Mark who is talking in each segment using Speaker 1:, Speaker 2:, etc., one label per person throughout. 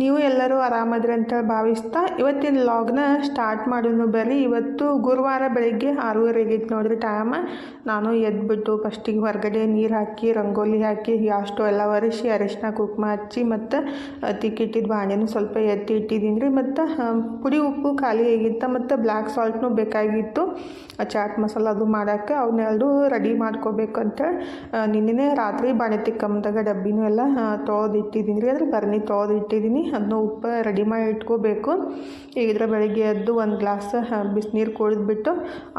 Speaker 1: ನೀವು ಎಲ್ಲರೂ ಆರಾಮದ್ರಿ ಅಂತೇಳಿ ಭಾವಿಸ್ತಾ ಇವತ್ತಿನ ಲಾಗ್ನ ಸ್ಟಾರ್ಟ್ ಮಾಡೋಣ ಬರ್ರಿ. ಇವತ್ತು ಗುರುವಾರ ಬೆಳಿಗ್ಗೆ ಆರೂವರೆಗೆ ಐತೆ ನೋಡ್ರಿ ಟೈಮ್ ನಾನು ಎದ್ಬಿಟ್ಟು ಫಸ್ಟಿಗೆ ಹೊರಗಡೆ ನೀರು ಹಾಕಿ, ರಂಗೋಲಿ ಹಾಕಿ, ಅಷ್ಟು ಎಲ್ಲ ಒರೆಸಿ ಅರಿಶಿನ ಕುಕ್ಮ ಹಚ್ಚಿ ಮತ್ತು ತಿಕ್ಕಿಟ್ಟಿದ್ದು ಬಾಣೆನೂ ಸ್ವಲ್ಪ ಎತ್ತಿ ಇಟ್ಟಿದ್ದೀನಿ ರೀ. ಮತ್ತು ಪುಡಿ ಉಪ್ಪು ಖಾಲಿ ಆಗಿತ್ತು ಮತ್ತು ಬ್ಲ್ಯಾಕ್ ಸಾಲ್ಟ್ನೂ ಬೇಕಾಗಿತ್ತು. ಚಾಟ್ ಮಸಾಲ ಅದು ಮಾಡೋಕ್ಕೆ ಅವನ್ನೆರಡು ರೆಡಿ ಮಾಡ್ಕೋಬೇಕು ಅಂತೇಳಿ ನಿನ್ನೆ ರಾತ್ರಿ ಬಾಣೆ ತಿಕ್ಕಂದಾಗ ಡಬ್ಬಿನೂ ಎಲ್ಲ ತೊಳೆದಿಟ್ಟಿದ್ದೀನಿ ರೀ. ಅದ್ರ ಬರ್ನಿ ತೊಳೆದು ಇಟ್ಟಿದ್ದೀನಿ ಅದನ್ನ ಉಪ್ಪು ರೆಡಿ ಮಾಡಿ ಇಟ್ಕೋಬೇಕು. ಈಗ ಇದ್ರ ಬೆಳಗ್ಗೆ ಎದ್ದು ಒಂದು ಗ್ಲಾಸ್ ಬಿಸಿನೀರು ಕುಡಿದ್ಬಿಟ್ಟು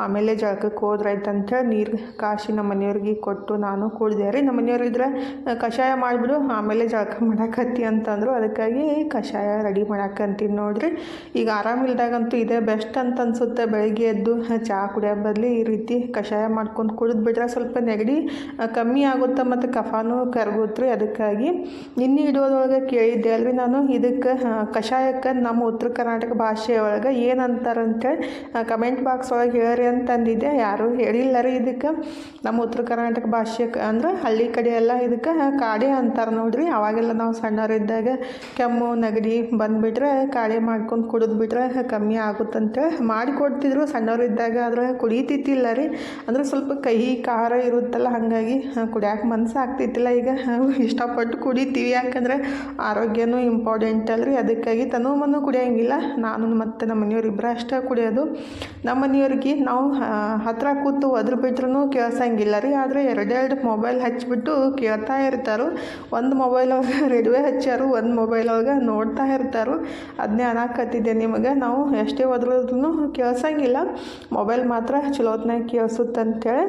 Speaker 1: ಆಮೇಲೆ ಜಳಕಕ್ಕೆ ಹೋದ್ರಾಯ್ತು ಅಂತೇಳಿ ನೀರು ಕಾಶಿ ನಮ್ಮ ಮನೆಯವ್ರಿಗೆ ಕೊಟ್ಟು ನಾನು ಕುಡಿದೆ. ರೀ, ನಮ್ಮ ಮನೆಯವ್ರಿದ್ರೆ ಕಷಾಯ ಮಾಡಿಬಿಡು, ಆಮೇಲೆ ಜಳಕ ಮಾಡಾಕತ್ತಿ ಅಂತಂದರು. ಅದಕ್ಕಾಗಿ ಕಷಾಯ ರೆಡಿ ಮಾಡಕ್ಕಂತೀನಿ ನೋಡಿರಿ. ಈಗ ಆರಾಮಿಲ್ದಾಗಂತೂ ಇದೇ ಬೆಸ್ಟ್ ಅಂತ ಅನ್ಸುತ್ತೆ. ಬೆಳಗ್ಗೆ ಎದ್ದು ಚಹಾ ಕುಡಿಯೋ ಬದಲು ಈ ರೀತಿ ಕಷಾಯ ಮಾಡ್ಕೊಂಡು ಕುಡಿದ್ಬಿಟ್ರೆ ಸ್ವಲ್ಪ ನೆಗಡಿ ಕಮ್ಮಿ ಆಗುತ್ತೆ ಮತ್ತು ಕಫಾನು ಕರ್ಗುತ್ತೆ ಅದಕ್ಕಾಗಿ ನಿನ್ನೆ ಇಡೋದ್ರೊಳಗೆ ಕೇಳಿದ್ದೆ ಅಲ್ರಿ ನಾನು. ಇದಕ್ಕೆ ಕಷಾಯಕ್ಕೆ ನಮ್ಮ ಉತ್ತರ ಕರ್ನಾಟಕ ಭಾಷೆ ಒಳಗೆ ಏನು ಅಂತಾರಂತೇಳಿ ಕಮೆಂಟ್ ಬಾಕ್ಸ್ ಒಳಗೆ ಹೇಳ್ರಿ ಅಂತಂದಿದ್ದೆ ಯಾರೂ ಹೇಳಿಲ್ಲ ರೀ ಇದಕ್ಕೆ. ನಮ್ಮ ಉತ್ತರ ಕರ್ನಾಟಕ ಭಾಷೆ ಅಂದ್ರೆ ಹಳ್ಳಿ ಕಡೆ ಎಲ್ಲ ಇದಕ್ಕೆ ಕಾಡೆ ಅಂತಾರೆ ನೋಡ್ರಿ. ಅವಾಗೆಲ್ಲ ನಾವು ಸಣ್ಣವರಿದ್ದಾಗ ಕೆಮ್ಮು, ನೆಗಡಿ ಬಂದುಬಿಟ್ರೆ ಕಾಡೆ ಮಾಡ್ಕೊಂಡು ಕುಡಿದ್ಬಿಟ್ರೆ ಕಮ್ಮಿ ಆಗುತ್ತಂತೇಳಿ ಮಾಡಿ ಕೊಡ್ತಿದ್ರು ಸಣ್ಣವರಿದ್ದಾಗ ಆದ್ರೆ ಕುಡಿತಿತ್ತಿಲ್ಲ ರೀ. ಅಂದ್ರೆ ಸ್ವಲ್ಪ ಕಹಿ, ಖಾರ ಇರುತ್ತಲ್ಲ, ಹಾಗಾಗಿ ಕುಡಿಯೋಕೆ ಮನಸ್ಸಾಗ್ತಿತ್ತಿಲ್ಲ ಈಗ ಇಷ್ಟಪಟ್ಟು ಕುಡಿತೀವಿ. ಯಾಕಂದ್ರೆ ಆರೋಗ್ಯನೂ ಇಂಪಾರ್ಟೆಂಟ್ ಅಲ್ರಿ ಅದಕ್ಕಾಗಿ ತನು ಮನು ಕುಡಿಯೋಂಗಿಲ್ಲ. ನಾನು ಮತ್ತು ನಮ್ಮ ಮನೆಯವ್ರಿಬ್ಬರ ಅಷ್ಟೇ ಕುಡಿಯೋದು. ನಮ್ಮ ಮನೆಯವ್ರಿಗೆ ನಾವು ಹತ್ರ ಕೂತು ಒದ್ರ ಬಿಟ್ರೂ ಕೇಳ್ಸಂಗಿಲ್ಲ ರೀ. ಆದರೆ ಎರಡೆರಡು ಮೊಬೈಲ್ ಹಚ್ಚಿಬಿಟ್ಟು ಕೇಳ್ತಾ ಇರ್ತಾರೆ. ಒಂದು ಮೊಬೈಲ್ ಒಳಗೆ ರೇಡಿಯೋ ಹಚ್ಚಾರು, ಒಂದು ಮೊಬೈಲ್ ಒಳಗೆ ನೋಡ್ತಾ ಇರ್ತಾರೆ. ಅದನ್ನೇ ಅನ್ನಕತ್ತಿದ್ದೆ ನಿಮಗೆ. ನಾವು ಎಷ್ಟೇ ಓದ್ರೂ ಕೇಳ್ಸಂಗಿಲ್ಲ. ಮೊಬೈಲ್ ಮಾತ್ರ ಚಲೋತ್ನಾಗ ಕೇಳಿಸುತ್ತಂತೇಳಿ.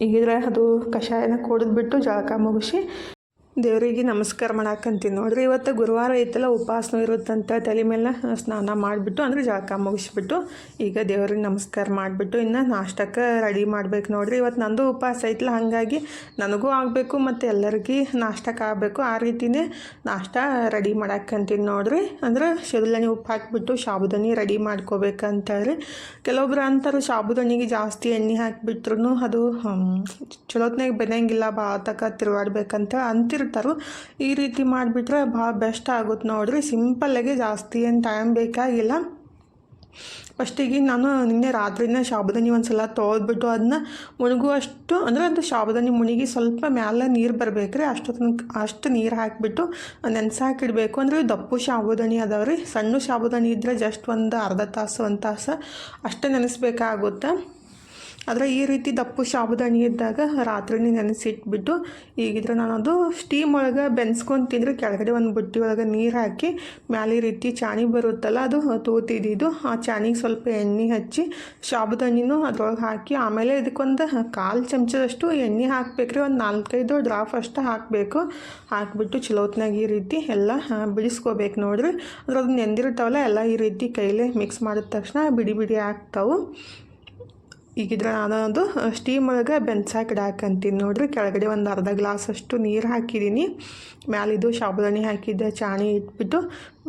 Speaker 1: ಈಗಿದ್ರೆ ಅದು ಕಷಾಯನ ಕುಡಿದ್ಬಿಟ್ಟು ಜಳಕ ಮುಗಿಸಿ ದೇವರಿಗೆ ನಮಸ್ಕಾರ ಮಾಡಾಕಂತೀನಿ. ನೋಡ್ರಿ, ಇವತ್ತು ಗುರುವಾರ ಐತಲ್ಲ ಉಪವಾಸನೂ ಇರುತ್ತಂತ ತಲೆ ಮೇಲೆ ಸ್ನಾನ ಮಾಡಿಬಿಟ್ಟು, ಅಂದರೆ ಜಳಕ ಮುಗಿಸ್ಬಿಟ್ಟು, ಈಗ ದೇವ್ರಿಗೆ ನಮಸ್ಕಾರ ಮಾಡಿಬಿಟ್ಟು, ಇನ್ನು ನಾಷ್ಟಕ್ಕೆ ರೆಡಿ ಮಾಡ್ಬೇಕು ನೋಡ್ರಿ. ಇವತ್ತು ನಂದು ಉಪವಾಸ ಐತಲ್ಲ, ಹಾಗಾಗಿ ನನಗೂ ಆಗಬೇಕು, ಮತ್ತು ಎಲ್ಲರಿಗೂ ನಾಷ್ಟಕ್ಕೆ ಆಗಬೇಕು. ಆ ರೀತಿನೇ ನಾಷ್ಟ ರೆಡಿ ಮಾಡಾಕಂತೀನಿ ನೋಡ್ರಿ. ಅಂದ್ರೆ ಶೆದಲನಿ ಉಪ್ಪು ಹಾಕಿಬಿಟ್ಟು ಸಾಬುದಾನಿ ರೆಡಿ ಮಾಡ್ಕೋಬೇಕಂತಾರೆ ಕೆಲವೊಬ್ರು ಅಂತಾರೆ ಸಾಬುದಾನಿಗೆ ಜಾಸ್ತಿ ಎಣ್ಣೆ ಹಾಕಿಬಿಟ್ರು ಅದು ಚಲೋತ್ನಾಗ ಬೆನೆಯಂಗಿಲ್ಲ ಬಾ ತಕ ತಿರುಗಾಡ್ಬೇಕಂತ ಅಂತಿರ್ತಾರೆ ಈ ರೀತಿ ಮಾಡಿಬಿಟ್ರೆ ಭಾಳ ಬೆಸ್ಟ್ ಆಗುತ್ತೆ ನೋಡಿರಿ. ಸಿಂಪಲ್ಲಾಗಿ ಜಾಸ್ತಿ ಏನು ಟೈಮ್ ಬೇಕಾಗಿಲ್ಲ. ಫಸ್ಟಿಗೆ ನಾನು ನಿನ್ನೆ ರಾತ್ರಿನೇ ಶಾಬದನಿ ಒಂದು ಸಲ ತೊಳೆದ್ಬಿಟ್ಟು ಅದನ್ನ ಮುಳುಗುವಷ್ಟು ಅಂದರೆ ಅದು ಶಾಬದನಿ ಮುಳುಗಿ ಸ್ವಲ್ಪ ಮ್ಯಾಲೆ ನೀರು ಬರಬೇಕು ರೀ ಅಷ್ಟು ಅಷ್ಟು ನೀರು ಹಾಕಿಬಿಟ್ಟು ನೆನೆಸಾಕಿಡಬೇಕು ಅಂದರೆ ದಪ್ಪು ಶಾಬುದಾನಿ ಅದಾವೆ ರೀ ಸಣ್ಣ ಸಾಬುದಾನಿ ಇದ್ದರೆ ಜಸ್ಟ್ ಒಂದು ಅರ್ಧ ತಾಸು, ಒಂದು ತಾಸು ಅಷ್ಟೇ ನೆನೆಸ್ಬೇಕಾಗುತ್ತೆ. ಆದರೆ ಈ ರೀತಿ ದಪ್ಪು ಸಾಬುದಾನಿ ಇದ್ದಾಗ ರಾತ್ರಿನೇ ನೆನೆಸಿಟ್ಬಿಟ್ಟು ಈಗಿದ್ರೆ ನಾನು ಅದು ಸ್ಟೀಮ್ ಒಳಗೆ ಬೆನ್ಸ್ಕೊಂಡು ತಿಂದರೆ ಕೆಳಗಡೆ ಒಂದು ಬುಟ್ಟಿ ಒಳಗೆ ನೀರು ಹಾಕಿ ಮ್ಯಾಲೆ ರೀತಿ ಚಾಣಿ ಬರುತ್ತಲ್ಲ ಅದು ತೂತಿದ್ದು, ಆ ಚಾಣಿಗೆ ಸ್ವಲ್ಪ ಎಣ್ಣೆ ಹಚ್ಚಿ ಸಾಬುದಾನಿನೂ ಅದ್ರೊಳಗೆ ಹಾಕಿ ಆಮೇಲೆ ಇದಕ್ಕೊಂದು ಕಾಲು ಚಮಚದಷ್ಟು ಎಣ್ಣೆ ಹಾಕಬೇಕ್ರಿ, ಒಂದು ನಾಲ್ಕೈದು ಡ್ರಾಪ್ ಅಷ್ಟು ಹಾಕಬೇಕು. ಹಾಕಿಬಿಟ್ಟು ಚಲೋತ್ನಾಗ ಈ ರೀತಿ ಎಲ್ಲ ಬಿಡಿಸ್ಕೋಬೇಕು ನೋಡ್ರಿ. ಅದ್ರದ್ದು ಅದು ನೆಂದಿರ್ತಾವಲ್ಲ, ಎಲ್ಲ ಈ ರೀತಿ ಕೈಲೇ ಮಿಕ್ಸ್ ಮಾಡಿದ ತಕ್ಷಣ ಬಿಡಿ ಬಿಡಿ ಆಗ್ತಾವೆ. ಈಗಿದ್ರೆ ನಾನು ಅದು ಸ್ಟೀಮ್ ಒಳಗೆ ಬೆನ್ಸಾಕಿಡಾಕಂತೀನಿ ನೋಡಿರಿ. ಕೆಳಗಡೆ ಒಂದು ಅರ್ಧ ಗ್ಲಾಸ್ ಅಷ್ಟು ನೀರು ಹಾಕಿದ್ದೀನಿ ಮ್ಯಾಲಿದು ಸಾಬುದಾನಿ ಹಾಕಿದ್ದೆ, ಚಾಣಿ ಇಟ್ಬಿಟ್ಟು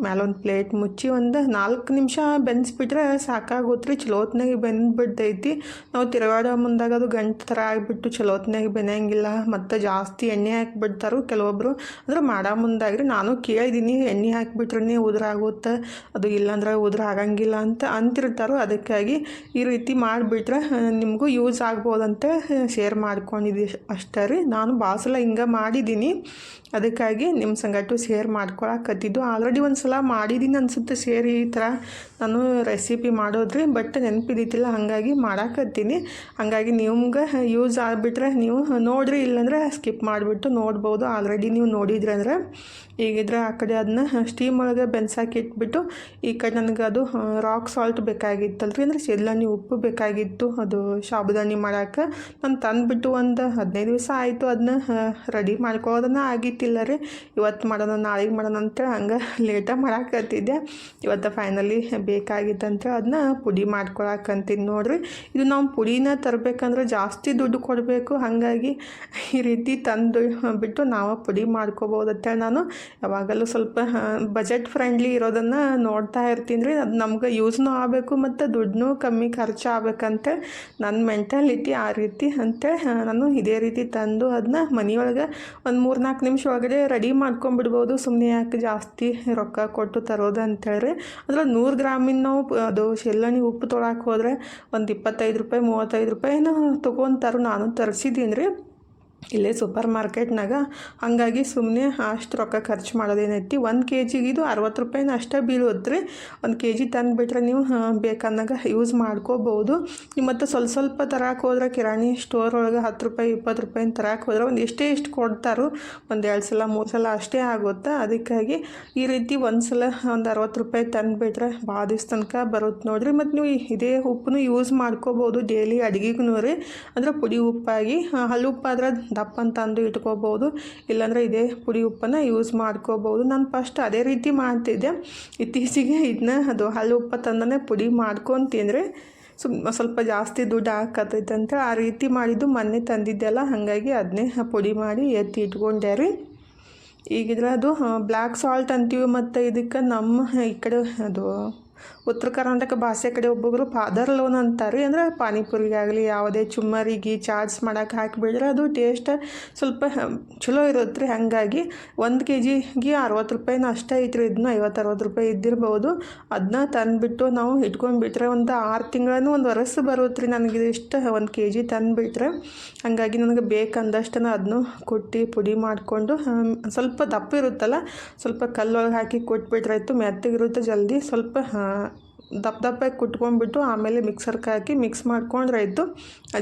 Speaker 1: ಮ್ಯಾಲೊಂದು ಪ್ಲೇಟ್ ಮುಚ್ಚಿ ಒಂದು ನಾಲ್ಕು ನಿಮಿಷ ಬೆನ್ಸ್ಬಿಟ್ರೆ ಸಾಕಾಗುತ್ತೆ ರೀ ಚಲೋತ್ನಾಗೆ ಬೆಂದ್ಬಿಡ್ತೈತಿ. ನಾವು ತಿರುಗಾಡೋ ಮುಂದಾಗ ಅದು ಗಂಟು ಥರ ಆಗಿಬಿಟ್ಟು ಚಲೋತ್ನಾಗೆ ಬೆನೆಯಂಗಿಲ್ಲ. ಮತ್ತು ಜಾಸ್ತಿ ಎಣ್ಣೆ ಹಾಕಿಬಿಡ್ತಾರೆ ಕೆಲವೊಬ್ಬರು ಅಂದ್ರೆ ಮಾಡೋ ಮುಂದಾಗ್ರಿ, ನಾನು ಕೇಳಿದ್ದೀನಿ ಎಣ್ಣೆ ಹಾಕಿಬಿಟ್ರೆ ಉದುರಾಗುತ್ತೆ ಅದು ಇಲ್ಲಾಂದ್ರೆ ಉದುರು ಆಗಂಗಿಲ್ಲ ಅಂತ ಅಂತಿರ್ತಾರೆ. ಅದಕ್ಕಾಗಿ ಈ ರೀತಿ ಮಾಡಿಬಿಟ್ರೆ ನಿಮಗೂ ಯೂಸ್ ಆಗ್ಬೋದಂತ ಶೇರ್ ಮಾಡ್ಕೊಂಡಿದ್ದೆ ಅಷ್ಟೇ ರೀ. ನಾನು ಭಾಳ ಸಲ ಹಿಂಗೆ ಮಾಡಿದ್ದೀನಿ ಅದಕ್ಕಾಗಿ ನಿಮ್ಮ ಸಂಗಟು ಶೇರ್ ಮಾಡ್ಕೊಳಕತ್ತಿದ್ದು. ಆಲ್ರೆಡಿ ಒಂದು ಸಲ ಮಾಡಿದ್ದೀನಿ ಅನಿಸುತ್ತೆ ಶೇರ್ ಈ ಥರ ನಾನು ರೆಸಿಪಿ ಮಾಡೋದ್ರಿ ಬಟ್ ನೆನಪಿದ್ದಿತ್ತಿಲ್ಲ ಹಾಗಾಗಿ ಮಾಡಾಕತ್ತೀನಿ. ಹಾಗಾಗಿ ನಿಮ್ಗೆ ಯೂಸ್ ಆಗಿಬಿಟ್ರೆ ನೀವು ನೋಡ್ರಿ, ಇಲ್ಲಾಂದ್ರೆ ಸ್ಕಿಪ್ ಮಾಡಿಬಿಟ್ಟು ನೋಡ್ಬೋದು. ಆಲ್ರೆಡಿ ನೀವು ನೋಡಿದ್ರಿ ಅಂದ್ರೆ, ಈಗಿದ್ರೆ ಆ ಕಡೆ ಅದನ್ನ ಸ್ಟೀಮ್ ಒಳಗೆ ಬೆನ್ಸಾಕಿ ಇಟ್ಬಿಟ್ಟು, ಈ ಕಡೆ ನನಗೆ ಅದು ರಾಕ್ ಸಾಲ್ಟ್ ಬೇಕಾಗಿತ್ತಲ್ರಿ. ಅಂದರೆ ಸೆಲ್ಲನಿ ಉಪ್ಪು ಬೇಕಾಗಿತ್ತು, ಅದು ಸಾಬುದಾನಿ ಮಾಡೋಕೆ. ನಾನು ತಂದುಬಿಟ್ಟು ಒಂದು ಹದಿನೈದು ದಿವಸ ಆಯಿತು ಅದನ್ನ ರೆಡಿ ಮಾಡ್ಕೊಳ್ಳೋದನ್ನ ಆಗಿತ್ತಿಲ್ಲ ರೀ. ಇವತ್ತು ಮಾಡೋಣ, ನಾಳೆಗೆ ಮಾಡೋಣ ಅಂತ ಹಂಗೆ ಲೇಟಾಗಿ ಮಾಡಾಕತ್ತಿದ್ದೆ. ಇವತ್ತು ಫೈನಲಿ ಬೇಕಾಗಿತ್ತು ಅಂತೇಳಿ ಅದನ್ನ ಪುಡಿ ಮಾಡ್ಕೊಳಕಂತೀನಿ ನೋಡ್ರಿ. ಇದು ನಾವು ಪುಡಿನ ತರಬೇಕಂದ್ರೆ ಜಾಸ್ತಿ ದುಡ್ಡು ಕೊಡಬೇಕು. ಹಾಗಾಗಿ ಈ ರೀತಿ ತಂದು ಬಿಟ್ಟು ನಾವು ಪುಡಿ ಮಾಡ್ಕೋಬೋದು ಅಂತೇಳಿ ನಾನು. ಯಾವಾಗಲೂ ಸ್ವಲ್ಪ ಬಜೆಟ್ ಫ್ರೆಂಡ್ಲಿ ಇರೋದನ್ನು ನೋಡ್ತಾ ಇರ್ತೀನಿ ರೀ ಅದು ನಮ್ಗೆ ಯೂಸ್ನೂ ಆಗಬೇಕು ಮತ್ತು ದುಡ್ಡನ್ನೂ ಕಮ್ಮಿ ಖರ್ಚು ಆಗ್ಬೇಕಂತೇಳಿ ನನ್ನ ಮೆಂಟಾಲಿಟಿ ಆ ರೀತಿ ಅಂತೇಳಿ ನಾನು ಇದೇ ರೀತಿ ತಂದು ಅದನ್ನ ಮನೆಯೊಳಗೆ ಒಂದು ಮೂರು ನಾಲ್ಕು ನಿಮಿಷ ಒಳಗಡೆ ರೆಡಿ ಮಾಡ್ಕೊಂಬಿಡ್ಬೋದು ಸುಮ್ಮನೆ ಯಾಕೆ ಜಾಸ್ತಿ ರೊಕ್ಕ ಕೊಟ್ಟು ತರೋದು ಅಂತೇಳಿ ಅಂದ್ರೆ ನೂರು ಗ್ರಾಮಿನ ನಾವು ಅದು ಶೆಲ್ಲಣಿ ಉಪ್ಪು ತೊಳಕ್ಕೆ ಹೋದರೆ ಒಂದು ಇಪ್ಪತ್ತೈದು ರೂಪಾಯಿ, ಮೂವತ್ತೈದು ರೂಪಾಯಿನ ತೊಗೊಂತಾರೆ, ನಾನು ತರಿಸಿದ್ದೀನಿ ರೀ ಇಲ್ಲೇ ಸೂಪರ್ ಮಾರ್ಕೆಟ್ನಾಗ ಹಾಗಾಗಿ ಸುಮ್ಮನೆ ಅಷ್ಟು ರೊಕ್ಕ ಖರ್ಚು ಮಾಡೋದೇನೈತಿ. ಒಂದು ಕೆ ಜಿಗೆ ಇದು ಅರವತ್ತು ರೂಪಾಯಿನ ಅಷ್ಟೇ ಬೀಳುತ್ತೆ ರೀ ಒಂದು ಕೆ ಜಿ ತಂದುಬಿಟ್ರೆ ನೀವು ಬೇಕಂದಾಗ ಯೂಸ್ ಮಾಡ್ಕೋಬೋದು. ಮತ್ತು ಸ್ವಲ್ಪ ಸ್ವಲ್ಪ ತರಕ್ಕೆ ಹೋದ್ರೆ ಕಿರಾಣಿ ಸ್ಟೋರ್ ಒಳಗೆ ಹತ್ತು ರೂಪಾಯಿ, ಇಪ್ಪತ್ತು ರೂಪಾಯಿನ ತರಕ್ಕೆ ಹೋದ್ರೆ ಒಂದು ಎಷ್ಟೇ ಇಷ್ಟು ಕೊಡ್ತಾರೋ. ಒಂದು ಎರಡು ಸಲ, ಮೂರು ಸಲ ಅಷ್ಟೇ ಆಗುತ್ತೆ. ಅದಕ್ಕಾಗಿ ಈ ರೀತಿ ಒಂದು ಸಲ ಒಂದು ಅರವತ್ತು ರೂಪಾಯಿ ತಂದುಬಿಟ್ರೆ ಭಾಳ ದಿವ್ಸ ತನಕ ಬರುತ್ತೆ ನೋಡಿರಿ. ಮತ್ತು ನೀವು ಇದೇ ಉಪ್ಪನ್ನು ಯೂಸ್ ಮಾಡ್ಕೋಬೋದು ಡೈಲಿ ಅಡುಗೆಗೂ ರೀ. ಅಂದ್ರೆ ಪುಡಿ ಉಪ್ಪಾಗಿ ಹಲ್ಲು ಉಪ್ಪಾದ್ರೆ ದಪ್ಪ ಅಂತ ಅಂದು ಇಟ್ಕೋಬೋದು. ಇಲ್ಲಾಂದರೆ ಇದೇ ಪುಡಿ ಉಪ್ಪನ್ನು ಯೂಸ್ ಮಾಡ್ಕೋಬೋದು. ನಾನು ಫಸ್ಟ್ ಅದೇ ರೀತಿ ಮಾಡ್ತಿದ್ದೆ. ಇತ್ತೀಚೆಗೆ ಇದನ್ನ ಅದು ಹಲ್ಲು ಉಪ್ಪ ತಂದನೇ ಪುಡಿ ಮಾಡ್ಕೊಂಡು ತಿಂದರೆ ಸುಮ್ ಸ್ವಲ್ಪ ಜಾಸ್ತಿ ದುಡ್ಡು ಹಾಕತೈತೆ ಅಂತ ಆ ರೀತಿ ಮಾಡಿದ್ದು ಮೊನ್ನೆ ತಂದಿದ್ದೆಲ್ಲ ಹಾಗಾಗಿ ಅದನ್ನೇ ಪುಡಿ ಮಾಡಿ ಎತ್ತಿ ಇಟ್ಕೊಂಡೆ ರೀ. ಈಗಿದ್ರೆ ಅದು ಬ್ಲ್ಯಾಕ್ ಸಾಲ್ಟ್ ಅಂತೀವಿ ಮತ್ತು ಇದಕ್ಕೆ ನಮ್ಮ ಈ ಕಡೆ ಅದು ಉತ್ತರ ಕರ್ನಾಟಕ ಭಾಷೆ ಕಡೆ ಒಬ್ಬೊಬ್ಬರು ಫಾದರ್ ಲೋನ್ ಅಂತಾರೆ. ಅಂದ್ರೆ ಪಾನಿಪುರಿಗೆ ಆಗಲಿ ಯಾವುದೇ ಚುಮ್ಮರಿಗೆ ಚಾಟ್ಸ್ ಮಾಡೋಕೆ ಹಾಕಿಬಿಟ್ರೆ ಅದು ಟೇಸ್ಟ್ ಸ್ವಲ್ಪ ಚಲೋ ಇರುತ್ತೆ ರೀ ಹಾಗಾಗಿ ಒಂದು ಕೆ ಜಿಗೆ ಅರವತ್ತು ರೂಪಾಯಿನ ಅಷ್ಟೇ ಐತ್ರಿ. ಇದನ್ನ ಐವತ್ತು, ಅರವತ್ತು ರೂಪಾಯಿ ಇದ್ದಿರ್ಬೋದು. ಅದನ್ನ ತಂದುಬಿಟ್ಟು ನಾವು ಇಟ್ಕೊಂಡ್ಬಿಟ್ರೆ ಒಂದು ಆರು ತಿಂಗಳೂ ಒಂದು ವರ್ಷ ಬರುತ್ತೆ ರೀ ನನಗೆ ಇಷ್ಟು. ಒಂದು ಕೆ ಜಿ ತಂದುಬಿಟ್ರೆ ಹಾಗಾಗಿ ನನಗೆ ಬೇಕಂದಷ್ಟು ಅದನ್ನು ಕುಟ್ಟಿ ಪುಡಿ ಮಾಡಿಕೊಂಡು ಸ್ವಲ್ಪ ದಪ್ಪ ಇರುತ್ತಲ್ಲ, ಸ್ವಲ್ಪ ಕಲ್ಲೊಳಗೆ ಹಾಕಿ ಕೊಟ್ಬಿಟ್ರೆ ಆಯಿತು, ಮೆತ್ತಗಿರುತ್ತೆ ಜಲ್ದಿ. ಸ್ವಲ್ಪ ದಪ್ಪ ದಪ್ಪಾಗಿ ಕುಟ್ಕೊಂಡ್ಬಿಟ್ಟು ಆಮೇಲೆ ಮಿಕ್ಸರ್ಗೆ ಹಾಕಿ ಮಿಕ್ಸ್ ಮಾಡ್ಕೊಂಡ್ರೆ ಇದ್ದು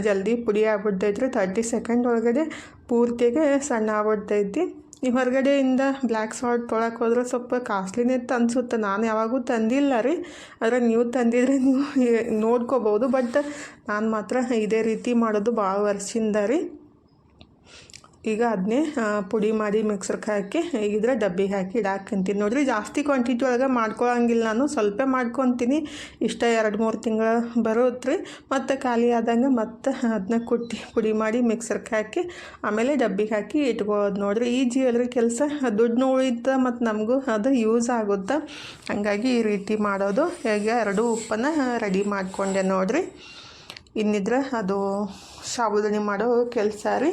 Speaker 1: ಜಲ್ದಿ ಪುಡಿ ಆಗ್ಬಿಡ್ತೈತ್ರಿ ತರ್ಟಿ ಸೆಕೆಂಡ್ ಒಳಗಡೆ ಪೂರ್ತಿಗೆ ಸಣ್ಣ ಆಗ್ಬಿಡ್ತೈತಿ ಈ ಹೊರಗಡೆಯಿಂದ ಬ್ಲ್ಯಾಕ್ ಸಾಲ್ಟ್ ತೊಳಕ್ಕೆ ಹೋದ್ರೆ ಸ್ವಲ್ಪ ಕಾಸ್ಟ್ಲಿನೇ ಅನಿಸುತ್ತೆ. ನಾನು ಯಾವಾಗೂ ತಂದಿಲ್ಲ ರೀ. ಆದರೆ ನೀವು ತಂದಿದ್ರೆ ನೀವು ನೋಡ್ಕೋಬೋದು. ಬಟ್ ನಾನು ಮಾತ್ರ ಇದೇ ರೀತಿ ಮಾಡೋದು ಭಾಳ ವರ್ಷದಿಂದ ರೀ. ಈಗ ಅದನ್ನೇ ಪುಡಿ ಮಾಡಿ ಮಿಕ್ಸರ್ಗೆ ಹಾಕಿ, ಈಗಿದ್ರೆ ಡಬ್ಬಿಗೆ ಹಾಕಿ ಇಡಾಕಂತೀನಿ ನೋಡಿರಿ, ಜಾಸ್ತಿ ಕ್ವಾಂಟಿಟಿ ಒಳಗೆ ಮಾಡ್ಕೊಳಂಗಿಲ್ಲ ನಾನು, ಸ್ವಲ್ಪ ಮಾಡ್ಕೊತೀನಿ. ಇಷ್ಟ ಎರಡು ಮೂರು ತಿಂಗಳು ಬರುತ್ತೆ ರೀ ಮತ್ತು ಖಾಲಿ ಆದಂಗೆ ಮತ್ತೆ ಅದನ್ನ ಕುಟ್ಟಿ, ಪುಡಿ ಮಾಡಿ ಮಿಕ್ಸರ್ಗೆ ಹಾಕಿ, ಆಮೇಲೆ ಡಬ್ಬಿಗೆ ಹಾಕಿ ಇಟ್ಕೊಳ್ಳೋದು ನೋಡಿರಿ. ಈಜಿ ಅಲ್ರಿ ಕೆಲಸ, ದುಡ್ಡು ಉಳಿಯುತ್ತೆ ಮತ್ತು ನಮಗೂ ಅದು ಯೂಸ್ ಆಗುತ್ತೆ. ಹಾಗಾಗಿ ಈ ರೀತಿ ಮಾಡೋದು. ಈಗ ಎರಡು ಉಪ್ಪನ್ನು ರೆಡಿ ಮಾಡಿಕೊಂಡೆ ನೋಡಿರಿ. ಇನ್ನಿದ್ರೆ ಅದು ಸಾಬುದಾನಿ ಮಾಡೋ ಕೆಲಸ ರೀ.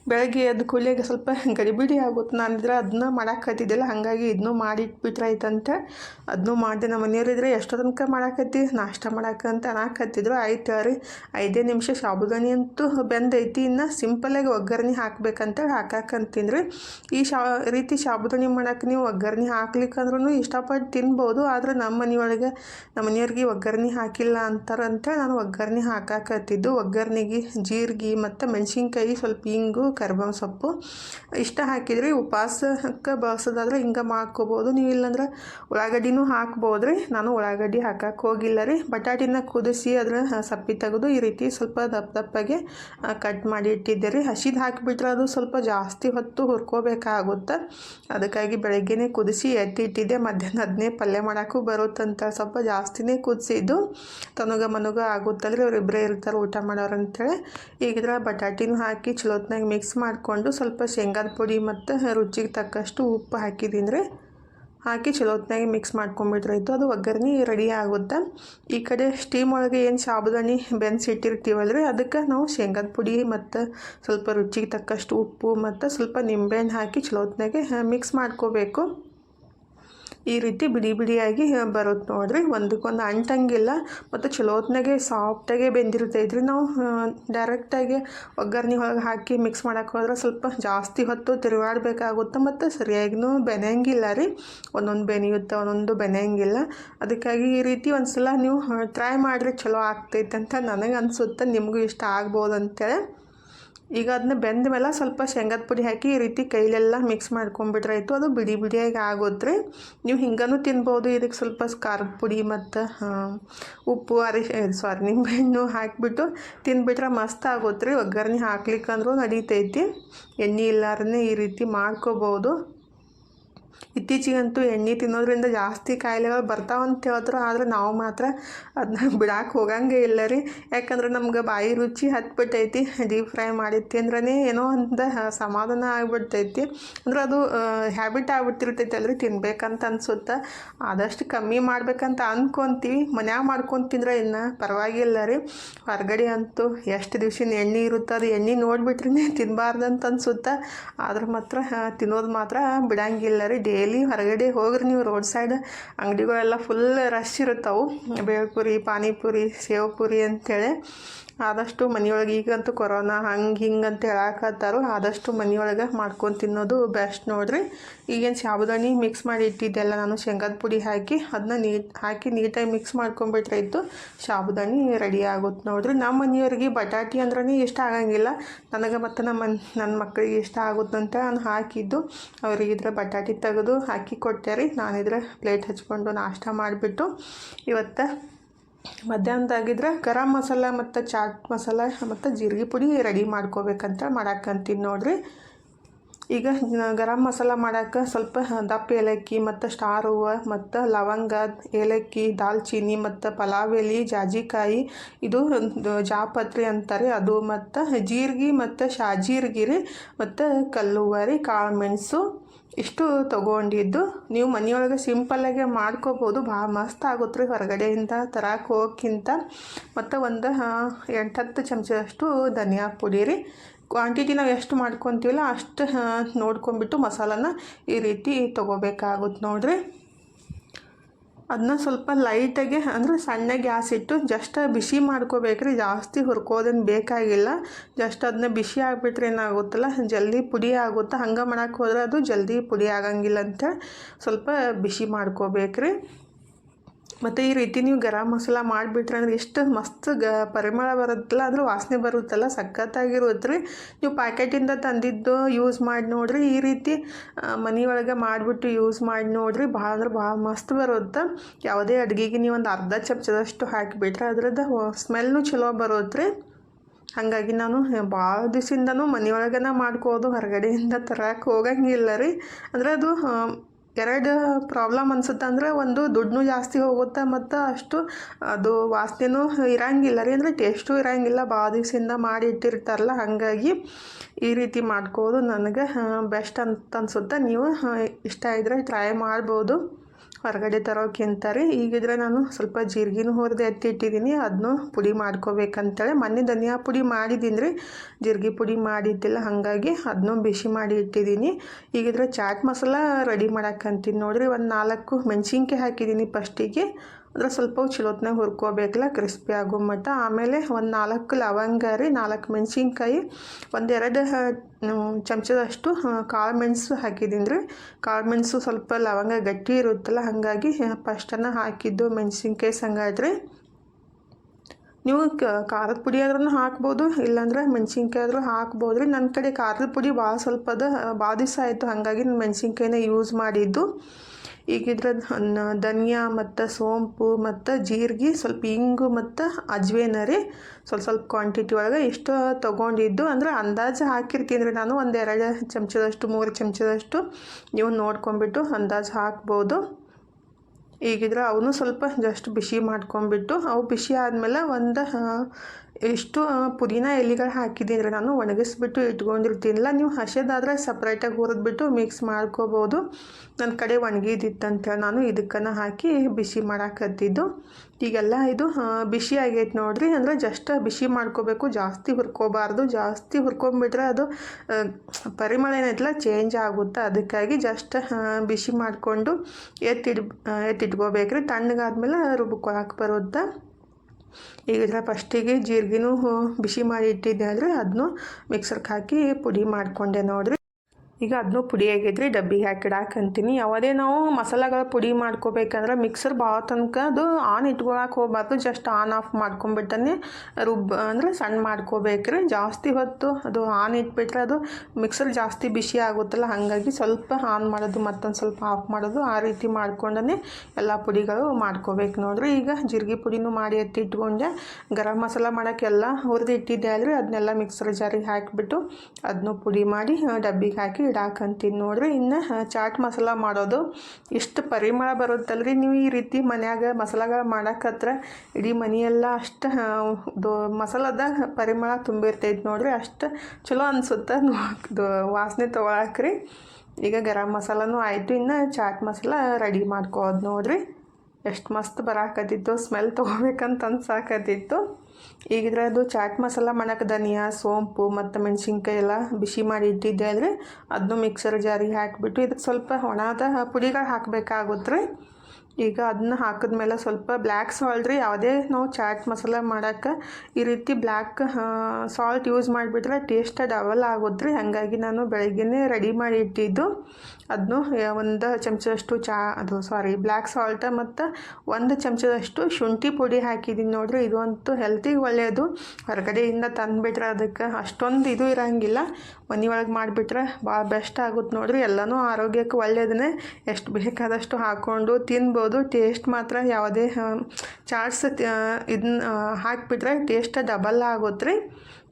Speaker 1: ಬೆಳಗ್ಗೆ ಅದು ಕೂಲಿಯಾಗಿ ಸ್ವಲ್ಪ ಗಡಿಬಿಡಿ ಆಗುತ್ತೆ ನಾನಿದ್ರೆ ಅದನ್ನ ಮಾಡಾಕತ್ತಿದ್ದಿಲ್ಲ ಹಾಗಾಗಿ ಇದನ್ನೂ ಮಾಡಿಟ್ಬಿಟ್ರೆ ಆಯ್ತಂತ. ಅದನ್ನೂ ಮಾಡಿದೆ. ನಮ್ಮ ಮನೆಯವರಿದ್ರೆ ಎಷ್ಟೋ ತನಕ ಮಾಡಾಕತ್ತಿ? ನಾಷ್ಟ ಮಾಡಾಕಂತ ಅನಾಕತ್ತಿದ್ರು. ಆಯ್ತು ರೀ ಐದೇ ನಿಮಿಷ ಸಾಬುದಾನಿ ಅಂತೂ ಬೆಂದೈತಿ. ಇನ್ನು ಸಿಂಪಲಾಗಿ ಒಗ್ಗರಣೆ ಹಾಕ್ಬೇಕಂತೇಳಿ ಹಾಕಾಕಂತೀನಿ ರೀ ಈ ಶಾ, ರೀತಿ ಸಾಬುದಾನಿ ಮಾಡಕ್ಕೆ ನೀವು ಒಗ್ಗರಣೆ ಹಾಕ್ಲಿಕ್ಕಂದ್ರೂ ಇಷ್ಟಪಟ್ಟು ತಿನ್ಬೋದು. ಆದರೆ ನಮ್ಮ ಮನೆಯೊಳಗೆ, ನಮ್ಮ ಮನೆಯವ್ರಿಗೆ ಒಗ್ಗರಣೆ ಹಾಕಿಲ್ಲ ಅಂತಾರಂತೇಳಿ ನಾನು ಒಗ್ಗರಣೆ ಹಾಕಾಕತ್ತಿದ್ದು. ಒಗ್ಗರಣೆಗೆ ಜೀರಿಗೆ ಮತ್ತು ಮೆಣಸಿನ್ಕಾಯಿ ಸ್ವಲ್ಪ ಹಿಂಗು ಕರ್ಬೇವು ಸೊಪ್ಪು. ಇಷ್ಟ ಹಾಕಿದ್ರಿ ಉಪವಾಸಕ್ಕೆ ಬಳಸೋದಾದ್ರೆ ಹಿಂಗೆ ಮಾಡ್ಕೋಬೋದು. ನೀವು ಇಲ್ಲಾಂದ್ರೆ ಉಳ್ಳಾಗಡ್ಡಿನೂ ಹಾಕ್ಬೋದು ರೀ ನಾನು ಉಳ್ಳಾಗಡ್ಡಿ ಹಾಕಕ್ಕೆ ಹೋಗಿಲ್ಲ ರೀ. ಬಟಾಟಿನ ಕುದಿಸಿ ಅದರ ಸಪ್ಪಿ ತೆಗೆದು ಈ ರೀತಿ ಸ್ವಲ್ಪ ದಪ್ಪ ದಪ್ಪಗೆ ಕಟ್ ಮಾಡಿ ಇಟ್ಟಿದ್ದೆ ರೀ ಹಸಿದು ಹಾಕಿಬಿಟ್ರೆ ಅದು ಸ್ವಲ್ಪ ಜಾಸ್ತಿ ಹೊತ್ತು ಹುರ್ಕೋಬೇಕಾಗುತ್ತೆ. ಅದಕ್ಕಾಗಿ ಬೆಳಗ್ಗೆನೇ ಕುದಿಸಿ ಎತ್ತಿ ಇಟ್ಟಿದ್ದೆ. ಮಧ್ಯಾಹ್ನ ಅದನ್ನೇ ಪಲ್ಯ ಮಾಡೋಕ್ಕೂ ಬರುತ್ತಂತ ಸ್ವಲ್ಪ ಜಾಸ್ತಿನೇ ಕುದಿಸಿದ್ದು. ತನಗ ಮನುಗ ಆಗುತ್ತಲ್ರಿ ಅವ್ರಿಬ್ಬರೇ ಇರ್ತಾರೆ ಊಟ ಮಾಡೋರು ಅಂತೇಳಿ ಈಗಿದ್ರೆ ಬಟಾಟಿನೂ ಹಾಕಿ ಚಲೋತ್ನಾಗ ಮಿಕ್ಸ್ ಮಾಡಿಕೊಂಡು ಸ್ವಲ್ಪ ಶೇಂಗಾದ ಪುಡಿ ಮತ್ತು ರುಚಿಗೆ ತಕ್ಕಷ್ಟು ಉಪ್ಪು ಹಾಕಿದ್ದೀನಿ ಹಾಕಿ ಚಲೋತ್ನಾಗೆ ಮಿಕ್ಸ್ ಮಾಡ್ಕೊಂಬಿಟ್ರಾಯ್ತು ಅದು ಒಗ್ಗರಣೆ ರೆಡಿ ಆಗುತ್ತೆ. ಈ ಕಡೆ ಸ್ಟೀಮ್ ಒಳಗೆ ಏನು ಸಾಬುದಾನಿ ಬೆನ್ಸಿಟ್ಟಿರ್ತೀವಲ್ಲ ರೀ, ಅದಕ್ಕೆ ನಾವು ಶೇಂಗಾದ ಪುಡಿ ಮತ್ತು ಸ್ವಲ್ಪ ರುಚಿಗೆ ತಕ್ಕಷ್ಟು ಉಪ್ಪು ಮತ್ತು ಸ್ವಲ್ಪ ನಿಂಬೆಹಣ್ಣು ಹಾಕಿ ಚಲೋತ್ನಾಗೆ ಮಿಕ್ಸ್ ಮಾಡ್ಕೋಬೇಕು. ಈ ರೀತಿ ಬಿಡಿ ಬಿಡಿಯಾಗಿ ಬರುತ್ತೆ ನೋಡ್ರಿ. ಒಂದಕ್ಕೊಂದು ಅಂಟಂಗಿಲ್ಲ ಮತ್ತು ಚಲೋತ್ನಾಗೆ ಸಾಫ್ಟಾಗೆ ಬೆಂದಿರ್ತೈತ್ರಿ ನಾವು ಡೈರೆಕ್ಟಾಗಿ ಒಗ್ಗರಣೆ ಒಳಗೆ ಹಾಕಿ ಮಿಕ್ಸ್ ಮಾಡೋಕೆ ಹೋದ್ರೆ ಸ್ವಲ್ಪ ಜಾಸ್ತಿ ಹೊತ್ತು ತಿರುಗಾಡಬೇಕಾಗುತ್ತೆ ಮತ್ತು ಸರಿಯಾಗಿನೂ ಬೆನೆಯಂಗಿಲ್ಲ ರೀ. ಒಂದೊಂದು ಬೆನೆಯುತ್ತೆ, ಒಂದೊಂದು ಬೆನೆಯಂಗಿಲ್ಲ. ಅದಕ್ಕಾಗಿ ಈ ರೀತಿ ಒಂದು ಸಲ ನೀವು ಟ್ರೈ ಮಾಡಿರಿ. ಚಲೋ ಆಗ್ತೈತೆ ಅಂತ ನನಗೆ ಅನಿಸುತ್ತೆ. ನಿಮಗೂ ಇಷ್ಟ ಆಗ್ಬೋದು ಅಂತೇಳಿ ಈಗ ಅದನ್ನ ಬೆಂದ ಮೇಲೆ ಸ್ವಲ್ಪ ಶೇಂಗದ ಪುಡಿ ಹಾಕಿ ಈ ರೀತಿ ಕೈಲೆಲ್ಲ ಮಿಕ್ಸ್ ಮಾಡ್ಕೊಂಬಿಟ್ರೆ ಆಯಿತು. ಅದು ಬಿಡಿ ಬಿಡಿಯಾಗಿ ಆಗೋದ್ರಿ ನೀವು ಹಿಂಗನೂ ತಿನ್ಬೋದು. ಇದಕ್ಕೆ ಸ್ವಲ್ಪ ಖಾರದ ಪುಡಿ ಮತ್ತು ಉಪ್ಪು ಅರಿ ಸಾರಿ ನಿಂಬೆಹಣ್ಣು ಹಾಕಿಬಿಟ್ಟು ತಿನ್ಬಿಟ್ರೆ ಮಸ್ತ್ ಆಗುತ್ತೆ ರೀ ಒಗ್ಗರಣೆ ಹಾಕ್ಲಿಕ್ಕಂದ್ರೂ ನಡೀತೈತಿ. ಎಣ್ಣೆ ಇಲ್ಲಾರನೇ ಈ ರೀತಿ ಮಾಡ್ಕೋಬೋದು. ಇತ್ತೀಚೆಗಂತೂ ಎಣ್ಣೆ ತಿನ್ನೋದ್ರಿಂದ ಜಾಸ್ತಿ ಕಾಯಿಲೆಗಳು ಬರ್ತಾವಂತ ಹೇಳ್ತಾರೆ ಆದ್ರೆ ನಾವು ಮಾತ್ರ ಅದನ್ನ ಬಿಡಾಕೆ ಹೋಗಂಗೆ ಇಲ್ಲ ರೀ. ಯಾಕಂದ್ರೆ ನಮ್ಗೆ ಬಾಯಿ ರುಚಿ ಹತ್ಬಿಟ್ಟೈತಿ, ಡೀಪ್ ಫ್ರೈ ಮಾಡಿತ್ತು ತಿಂದ್ರೇ ಏನೋ ಅಂತ ಸಮಾಧಾನ ಆಗ್ಬಿಡ್ತೈತಿ. ಅಂದ್ರೆ ಅದು ಹ್ಯಾಬಿಟ್ ಆಗ್ಬಿಟ್ಟಿರ್ತೈತಿ ಅಲ್ರಿ ತಿನ್ಬೇಕಂತ ಅನ್ಸುತ್ತೆ. ಆದಷ್ಟು ಕಮ್ಮಿ ಮಾಡ್ಬೇಕಂತ ಅನ್ಕೊಂತೀವಿ. ಮನ್ಯಾಗ ಮಾಡ್ಕೊಂಡು ತಿಂದ್ರೆ ಇನ್ನು ಪರವಾಗಿಲ್ಲ ರೀ. ಹೊರಗಡೆ ಅಂತೂ ಎಷ್ಟು ದಿವ್ಸಿನ ಎಣ್ಣೆ ಇರುತ್ತೆ ಅದು ಎಣ್ಣೆ ನೋಡಿಬಿಟ್ರೆ ತಿನ್ನಬಾರ್ದಂತ ಅನ್ಸುತ್ತೆ. ಆದ್ರೆ ಮಾತ್ರ ತಿನ್ನೋದು ಮಾತ್ರ ಬಿಡಂಗಿಲ್ಲ ರೀ. ಡೇಲಿ ಹೊರಗಡೆ ಹೋಗ್ರಿ ನೀವು ರೋಡ್ ಸೈಡ್ ಅಂಗಡಿಗಳೆಲ್ಲ ಫುಲ್ ರಶ್ ಇರುತ್ತವು. ಬೇಳ್ಪುರಿ ಪಾನಿಪುರಿ, ಸೇವ್ ಪುರಿ ಅಂತೇಳಿ. ಆದಷ್ಟು ಮನೆಯೊಳಗೆ ಈಗಂತೂ ಕೊರೋನಾ ಹಂಗೆ ಹಿಂಗೆ ಅಂತ ಹೇಳಾಕತ್ತಾರು ಆದಷ್ಟು ಮನೆಯೊಳಗೆ ಮಾಡ್ಕೊಂಡು ತಿನ್ನೋದು ಬೆಸ್ಟ್ ನೋಡ್ರಿ. ಈಗೇನು ಸಾಬುದಾನಿ ಮಿಕ್ಸ್ ಮಾಡಿ ಇಟ್ಟಿದ್ದೆಲ್ಲ ನಾನು ಶೇಂಗಾದ ಪುಡಿ ಹಾಕಿ ಅದನ್ನ ನೀಟ್, ಹಾಕಿ ನೀಟಾಗಿ ಮಿಕ್ಸ್ ಮಾಡ್ಕೊಂಬಿಟ್ರೆ ಇತ್ತು ಸಾಬುದಾನಿ ರೆಡಿ ಆಗುತ್ತೆ ನೋಡ್ರಿ. ನಮ್ಮ ಮನೆಯವ್ರಿಗೆ ಬಟಾಟಿ ಅಂದ್ರೆ ಇಷ್ಟ ಆಗಂಗಿಲ್ಲ. ನನಗೆ ಮತ್ತು ನಮ್ಮ ನನ್ನ ಮಕ್ಕಳಿಗೆ ಇಷ್ಟ ಆಗುತ್ತಂತ ನಾನು ಹಾಕಿದ್ದು. ಅವ್ರಿಗೆ ಇದ್ರೆ ಬಟಾಟಿ ತೆಗೆದು ಹಾಕಿ ಕೊಟ್ಟೆ ರೀ ನಾನಿದ್ರೆ ಪ್ಲೇಟ್ ಹಚ್ಕೊಂಡು ನಾಷ್ಟ ಮಾಡಿಬಿಟ್ಟು ಇವತ್ತು ಮಧ್ಯಾಹ್ನದಾಗಿದ್ರೆ ಗರಂ ಮಸಾಲ ಮತ್ತು ಚಾಟ್ ಮಸಾಲ ಮತ್ತು ಜೀರಿಗೆ ಪುಡಿ ರೆಡಿ ಮಾಡ್ಕೋಬೇಕಂತ ಮಾಡಾಕಂತೀನಿ ನೋಡ್ರಿ. ಈಗ ಗರಂ ಮಸಾಲ ಮಾಡಕ್ಕೆ ಸ್ವಲ್ಪ ದಪ್ಪ ಏಲಕ್ಕಿ ಮತ್ತು ಸ್ಟಾರ್ ಹೂವು ಮತ್ತು ಲವಂಗ, ಏಲಕ್ಕಿ ದಾಲ್ಚಿನ್ನಿ ಮತ್ತು ಪಲಾವ್ ಎಲೆ, ಜಾಜಿಕಾಯಿ, ಇದು ಜಾಪತ್ರಿ ಅಂತಾರೆ. ಅದು ಮತ್ತು ಜೀರಿಗೆ ಮತ್ತು ಶಾಜೀರ್ಗಿರಿ ಮತ್ತು ಕಲ್ಲುವರಿ ಕಾಳು ಮೆಣಸು ಇಷ್ಟು ತೊಗೊಂಡಿದ್ದು ನೀವು ಮನೆಯೊಳಗೆ ಸಿಂಪಲ್ಲಾಗೆ ಮಾಡ್ಕೋಬೋದು. ಭಾಳ ಮಸ್ತ್ ಆಗುತ್ತೆ ರೀ ಹೊರಗಡೆಯಿಂದ ತರಕ್ಕೆ ಹೋಗೋಕ್ಕಿಂತ. ಮತ್ತು ಒಂದು ಎಂಟು ಹತ್ತು ಚಮಚದಷ್ಟು ಧನಿಯಾ ಪುಡಿ ರೀ. ಕ್ವಾಂಟಿಟಿ ನಾವು ಎಷ್ಟು ಮಾಡ್ಕೊತೀವಲ್ಲ ಅಷ್ಟು ನೋಡ್ಕೊಂಬಿಟ್ಟು ಮಸಾಲನ ಈ ರೀತಿ ತೊಗೋಬೇಕಾಗುತ್ತೆ ನೋಡ್ರಿ. ಅದನ್ನ ಸ್ವಲ್ಪ ಲೈಟಾಗಿ ಅಂದರೆ ಸಣ್ಣ ಗ್ಯಾಸ್ ಇಟ್ಟು ಜಸ್ಟ್ ಬಿಸಿ ಮಾಡ್ಕೋಬೇಕ್ರಿ. ಜಾಸ್ತಿ ಹುರ್ಕೋದೇನು ಬೇಕಾಗಿಲ್ಲ. ಜಸ್ಟ್ ಅದನ್ನ ಬಿಸಿ ಆಗಿಬಿಟ್ರೆ ಏನಾಗುತ್ತಲ್ಲ, ಜಲ್ದಿ ಪುಡಿ ಆಗುತ್ತೆ? ಹಂಗೆ ಮಾಡೋಕ್ಕೆ ಹೋದ್ರೆ ಅದು ಜಲ್ದಿ ಪುಡಿ ಆಗಂಗಿಲ್ಲ ಅಂತ ಸ್ವಲ್ಪ ಬಿಸಿ ಮಾಡ್ಕೋಬೇಕ್ರಿ. ಮತ್ತು ಈ ರೀತಿ ನೀವು ಗರಂ ಮಸಾಲ ಮಾಡಿಬಿಟ್ರೆ ಅಂದರೆ ಎಷ್ಟು ಮಸ್ತ್ ಗ ಪರಿಮಳ ಬರುತ್ತಲ್ಲ ಅಂದ್ರೆ ವಾಸನೆ ಬರುತ್ತಲ್ಲ, ಸಖತ್ತಾಗಿರುತ್ತೆ. ರೀ ನೀವು ಪ್ಯಾಕೆಟಿಂದ ತಂದಿದ್ದು ಯೂಸ್ ಮಾಡಿ ನೋಡಿರಿ. ಈ ರೀತಿ ಮನೆಯೊಳಗೆ ಮಾಡಿಬಿಟ್ಟು ಯೂಸ್ ಮಾಡಿ ನೋಡಿರಿ. ಭಾಳ ಅಂದ್ರೆ ಭಾಳ ಮಸ್ತ್ ಬರುತ್ತೆ. ಯಾವುದೇ ಅಡುಗೆಗೆ ನೀವು ಒಂದು ಅರ್ಧ ಚಮಚದಷ್ಟು ಹಾಕಿಬಿಟ್ರೆ ಅದ್ರದ್ದು ಸ್ಮೆಲ್ನು ಚಲೋ ಬರುತ್ತೆ. ರೀ ಹಾಗಾಗಿ ನಾನು ಭಾಳ ದಿವಸದಿಂದನೂ ಮನೆಯೊಳಗನ ಮಾಡ್ಕೋದು ಹೊರಗಡೆಯಿಂದ ತರಕ್ಕೆ ಹೋಗಂಗಿಲ್ಲ ರೀ. ಅಂದರೆ ಅದು ಎರಡು ಪ್ರಾಬ್ಲಮ್ ಅನ್ಸುತ್ತೆ ಅಂದರೆ ಒಂದು ದುಡ್ಡು ಜಾಸ್ತಿ ಹೋಗುತ್ತೆ ಮತ್ತು ಅಷ್ಟು ಅದು ವಾಸನೆನೂ ಇರಂಗಿಲ್ಲ ರೀ. ಅಂದರೆ ಟೇಸ್ಟೂ ಇರಂಗಿಲ್ಲ. ಭಾಳ ದಿವಸದಿಂದ ಮಾಡಿ ಇಟ್ಟಿರ್ತಾರಲ್ಲ, ಹಾಗಾಗಿ ಈ ರೀತಿ ಮಾಡ್ಕೋದು ನನಗೆ ಬೆಸ್ಟ್ ಅಂತ ಅನ್ಸುತ್ತೆ. ನೀವು ಇಷ್ಟ ಇದ್ದರೆ ಟ್ರೈ ಮಾಡ್ಬೋದು. ಹೊರಗಡೆ ತರೋಕ್ಕಿಂತ ರೀ ಈಗಿದ್ರೆ ನಾನು ಸ್ವಲ್ಪ ಜೀರಿಗೆನೂ ಹುರಿದು ಎತ್ತಿಟ್ಟಿದ್ದೀನಿ. ಅದನ್ನು ಪುಡಿ ಮಾಡ್ಕೋಬೇಕಂತೇಳಿ ಮೊನ್ನೆ ಧನಿಯಾ ಪುಡಿ ಮಾಡಿದ್ದೀನಿ ರೀ ಜೀರಿಗೆ ಪುಡಿ ಮಾಡಿದ್ದಿಲ್ಲ. ಹಾಗಾಗಿ ಅದನ್ನು ಬಿಸಿ ಮಾಡಿ ಇಟ್ಟಿದ್ದೀನಿ. ಈಗಿದ್ರೆ ಚಾಟ್ ಮಸಾಲ ರೆಡಿ ಮಾಡಕ್ಕಂತೀನಿ ನೋಡಿರಿ. ಒಂದು ನಾಲ್ಕು ಮೆಣಸಿನ್ಕಾಯಿ ಹಾಕಿದ್ದೀನಿ ಫಸ್ಟಿಗೆ. ಅಂದ್ರೆ ಸ್ವಲ್ಪ ಚಲೋತ್ನಾಗ ಹುರ್ಕೋಬೇಕಲ್ಲ, ಕ್ರಿಸ್ಪಿ ಆಗೋ ಮಟ್ಟ. ಆಮೇಲೆ ಒಂದು ನಾಲ್ಕು ಲವಂಗ ರೀ ನಾಲ್ಕು ಮೆಣಸಿನ್ಕಾಯಿ ಒಂದೆರಡು ಚಮಚದಷ್ಟು ಕಾಳು ಮೆಣಸು ಹಾಕಿದ್ದೀನಿ ರೀ. ಕಾಳು ಮೆಣಸು ಸ್ವಲ್ಪ ಲವಂಗ ಗಟ್ಟಿ ಇರುತ್ತಲ್ಲ, ಹಾಗಾಗಿ ಫಸ್ಟನ್ನು ಹಾಕಿದ್ದು ಮೆಣಸಿನ್ಕಾಯಿ ಸಂಗಾಡ್ರಿ ನೀವು ಖಾರದ ಪುಡಿ ಆದ್ರೂ ಹಾಕ್ಬೋದು, ಇಲ್ಲಾಂದ್ರೆ ಮೆಣಸಿನ್ಕಾಯಿ ಆದರೂ ಹಾಕ್ಬೋದು ರೀ. ನನ್ನ ಕಡೆ ಖಾರದ ಪುಡಿ ಭಾಳ ಸ್ವಲ್ಪ ಭಾಳ ದಿವಸ ಆಯಿತು, ಹಾಗಾಗಿ ನಾನು ಮೆಣಸಿನ್ಕಾಯಿನ ಯೂಸ್ ಮಾಡಿದ್ದು. ಈಗಿದ್ರ ಧನಿಯಾ ಮತ್ತು ಸೋಂಪು ಮತ್ತು ಜೀರಿಗೆ ಸ್ವಲ್ಪ ಇಂಗು ಮತ್ತು ಅಜ್ವೇನ ರೀ ಸ್ವಲ್ಪ ಸ್ವಲ್ಪ ಕ್ವಾಂಟಿಟಿ ಒಳಗೆ ಎಷ್ಟು ತೊಗೊಂಡಿದ್ದು ಅಂದ್ರೆ ಅಂದಾಜು ಹಾಕಿರ್ತೀನಿ ರೀ ನಾನು. ಎರಡು ಚಮಚದಷ್ಟು, ಮೂರು ಚಮಚದಷ್ಟು ನೀವು ನೋಡ್ಕೊಂಬಿಟ್ಟು ಅಂದಾಜು ಹಾಕ್ಬೋದು. ಈಗಿದ್ರೆ ಅವನು ಸ್ವಲ್ಪ ಜಸ್ಟ್ ಬಿಸಿ ಮಾಡ್ಕೊಂಬಿಟ್ಟು ಅವು ಬಿಸಿ ಆದಮೇಲೆ ಒಂದು ಎಷ್ಟು ಪುದೀನ ಎಲೆಗಳು ಹಾಕಿದ್ದೀನಿ ಅಂದರೆ ನಾನು ಒಣಗಿಸ್ಬಿಟ್ಟು ಇಟ್ಕೊಂಡಿರ್ತೀನಿಲ್ಲ, ನೀವು ಹಸಿದಾದ್ರೆ ಸಪ್ರೇಟಾಗಿ ಹುರಿದ್ಬಿಟ್ಟು ಮಿಕ್ಸ್ ಮಾಡ್ಕೋಬೋದು. ನನ್ನ ಕಡೆ ಒಣಗಿದಿತ್ತಂತೇಳಿ ನಾನು ಇದಕ್ಕನ್ನು ಹಾಕಿ ಬಿಸಿ ಮಾಡಾಕತ್ತಿದ್ದು. ಈಗೆಲ್ಲ ಇದು ಬಿಸಿ ಆಗೈತೆ ನೋಡಿರಿ, ಅಂದರೆ ಜಸ್ಟ್ ಬಿಸಿ ಮಾಡ್ಕೋಬೇಕು, ಜಾಸ್ತಿ ಹುರ್ಕೋಬಾರ್ದು, ಜಾಸ್ತಿ ಹುರ್ಕೊಂಬಿಟ್ರೆ ಅದು ಪರಿಮಳ ಏನೈತಲ್ಲ ಚೇಂಜ್ ಆಗುತ್ತೆ? ಅದಕ್ಕಾಗಿ ಜಸ್ಟ್ ಬಿಸಿ ಮಾಡಿಕೊಂಡು ಎತ್ತಿಡ್ ಎತ್ತಿಟ್ಕೋಬೇಕ್ರಿ. ತಣ್ಣಗಾದ್ಮೇಲೆ ರುಬ್ಕೊಳಕ್ಕೆ ಬರುತ್ತೆ? ಈಗ ಇದರ ಫಸ್ಟಿಗೆ ಜೀರಿಗೆನೂ ಬಿಸಿ ಮಾಡಿ ಇಟ್ಟಿದ್ದೆ ಅಂದರೆ ಅದನ್ನು ಮಿಕ್ಸರ್ಗೆ ಹಾಕಿ ಪುಡಿ ಮಾಡಿಕೊಂಡೆ ನೋಡ್ರಿ. ಈಗ ಅದನ್ನು ಪುಡಿ ಆಗಿದ್ರೆ ಡಬ್ಬಿಗೆ ಹಾಕಿಡಾಕಂತೀನಿ ಯಾವುದೇ ನಾವು ಮಸಾಲೆಗಳ ಪುಡಿ ಮಾಡ್ಕೋಬೇಕಂದ್ರೆ ಮಿಕ್ಸರ್ ಭಾಳ ತನಕ ಅದು ಆನ್ ಇಟ್ಕೊಳಕ್ಕೆ ಹೋಗ್ಬಾರ್ದು ಜಸ್ಟ್ ಆನ್ ಆಫ್ ಮಾಡ್ಕೊಂಬಿಟ್ಟನೆ ರುಬ್ ಅಂದರೆ ಸಣ್ಣ ಮಾಡ್ಕೋಬೇಕ್ರಿ. ಜಾಸ್ತಿ ಹೊತ್ತು ಅದು ಆನ್ ಇಟ್ಬಿಟ್ರೆ ಅದು ಮಿಕ್ಸರ್ ಜಾಸ್ತಿ ಬಿಸಿ ಆಗುತ್ತಲ್ಲ, ಹಾಗಾಗಿ ಸ್ವಲ್ಪ ಆನ್ ಮಾಡೋದು ಮತ್ತೊಂದು ಸ್ವಲ್ಪ ಆಫ್ ಮಾಡೋದು, ಆ ರೀತಿ ಮಾಡ್ಕೊಂಡೇ ಎಲ್ಲ ಪುಡಿಗಳು ಮಾಡ್ಕೋಬೇಕು ನೋಡ್ರಿ. ಈಗ ಜೀರಿಗೆ ಪುಡಿನೂ ಮಾಡಿ ಎತ್ತಿ ಇಟ್ಕೊಂಡೆ ಗರಂ ಮಸಾಲ ಮಾಡೋಕ್ಕೆ ಎಲ್ಲ ಹುರಿದು ಇಟ್ಟಿದ್ದೆ ಅದನ್ನೆಲ್ಲ ಮಿಕ್ಸರ್ ಜಾರಿಗೆ ಹಾಕಿಬಿಟ್ಟು ಅದನ್ನು ಪುಡಿ ಮಾಡಿ ಡಬ್ಬಿಗೆ ಹಾಕಿ ಇಡಾಕಂತೀನಿ ನೋಡ್ರಿ. ಇನ್ನು ಚಾಟ್ ಮಸಾಲ ಮಾಡೋದು ಎಷ್ಟು ಪರಿಮಳ ಬರುತ್ತಲ್ರಿ? ನೀವು ಈ ರೀತಿ ಮನ್ಯಾಗ ಮಸಾಲಗಳು ಮಾಡಾಕತ್ರ ಇಡೀ ಮನೆಯೆಲ್ಲ ಅಷ್ಟು ದೋ, ಮಸಾಲದ ಪರಿಮಳ ತುಂಬಿರ್ತೈತೆ ನೋಡ್ರಿ. ಅಷ್ಟು ಚಲೋ ಅನ್ಸುತ್ತೆ ಇದು ವಾಸನೆ ತೊಗೊಳಕ್ರಿ. ಈಗ ಗರಂ ಮಸಾಲನೂ ಆಯಿತು. ಇನ್ನು ಚಾಟ್ ಮಸಾಲ ರೆಡಿ ಮಾಡ್ಕೋದು ನೋಡ್ರಿ. ಎಷ್ಟು ಮಸ್ತ್ ಬರಾಕತ್ತಿತ್ತು, ಸ್ಮೆಲ್ ತೊಗೋಬೇಕಂತ ಅನ್ಸಾಕತ್ತಿತ್ತು ಈಗ ಅದು ಚಾಟ್ ಮಸಾಲ ಮಾಡಕ್ಕೆ ಧನಿಯಾ, ಸೋಂಪು, ಮತ್ತು ಮೆಣಸಿನ್ಕಾಯಿ ಎಲ್ಲ ಬಿಸಿ ಮಾಡಿ ಇಟ್ಟಿದ್ದೆ ಅಂದರೆ ಅದನ್ನು ಮಿಕ್ಸರ್ ಜಾರಿಗೆ ಹಾಕಿಬಿಟ್ಟು ಇದಕ್ಕೆ ಸ್ವಲ್ಪ ಒಣದ ಪುಡಿಗಳು ಹಾಕಬೇಕಾಗುತ್ತೆ ರೀ. ಈಗ ಅದನ್ನ ಹಾಕಿದ್ಮೇಲೆ ಸ್ವಲ್ಪ ಬ್ಲ್ಯಾಕ್ ಸಾಲ್ಟ್ ರೀ, ಯಾವುದೇ ನಾವು ಚಾಟ್ ಮಸಾಲ ಮಾಡೋಕ್ಕೆ ಈ ರೀತಿ ಬ್ಲ್ಯಾಕ್ ಸಾಲ್ಟ್ ಯೂಸ್ ಮಾಡಿಬಿಟ್ರೆ ಟೇಸ್ಟ್ ಡಬಲ್ ಆಗುತ್ತೆ ರೀ ಹಾಗಾಗಿ ನಾನು ಬೆಳಗ್ಗೆನೇ ರೆಡಿ ಮಾಡಿ ಇಟ್ಟಿದ್ದು. ಅದನ್ನು ಒಂದು ಚಮಚದಷ್ಟು ಚಾ, ಅದು ಸಾರಿ ಬ್ಲ್ಯಾಕ್ ಸಾಲ್ಟ್ ಮತ್ತು ಒಂದು ಚಮಚದಷ್ಟು ಶುಂಠಿ ಪುಡಿ ಹಾಕಿದ್ದೀನಿ ನೋಡ್ರಿ. ಇದು ಅಂತೂ ಹೆಲ್ತಿಗೆ ಒಳ್ಳೆಯದು ಹೊರಗಡೆಯಿಂದ ತಂದುಬಿಟ್ರೆ ಅದಕ್ಕೆ ಅಷ್ಟೊಂದು ಇದು ಇರೋಂಗಿಲ್ಲ. ಮನೆಯೊಳಗೆ ಮಾಡಿಬಿಟ್ರೆ ಭಾಳ ಬೆಸ್ಟ್ ಆಗುತ್ತೆ ನೋಡಿರಿ. ಎಲ್ಲನೂ ಆರೋಗ್ಯಕ್ಕೆ ಒಳ್ಳೆಯದನ್ನೇ ಎಷ್ಟು ಬೇಕಾದಷ್ಟು ಹಾಕ್ಕೊಂಡು ತಿನ್ಬೋದು. ಟೇಸ್ಟ್ ಮಾತ್ರ ಯಾವುದೇ ಚಾಟ್ಸ್ ಇದನ್ನ, ಹಾಕಿಬಿಟ್ರೆ ಟೇಸ್ಟ್ ಡಬಲ್ ಆಗುತ್ತೆ ರೀ.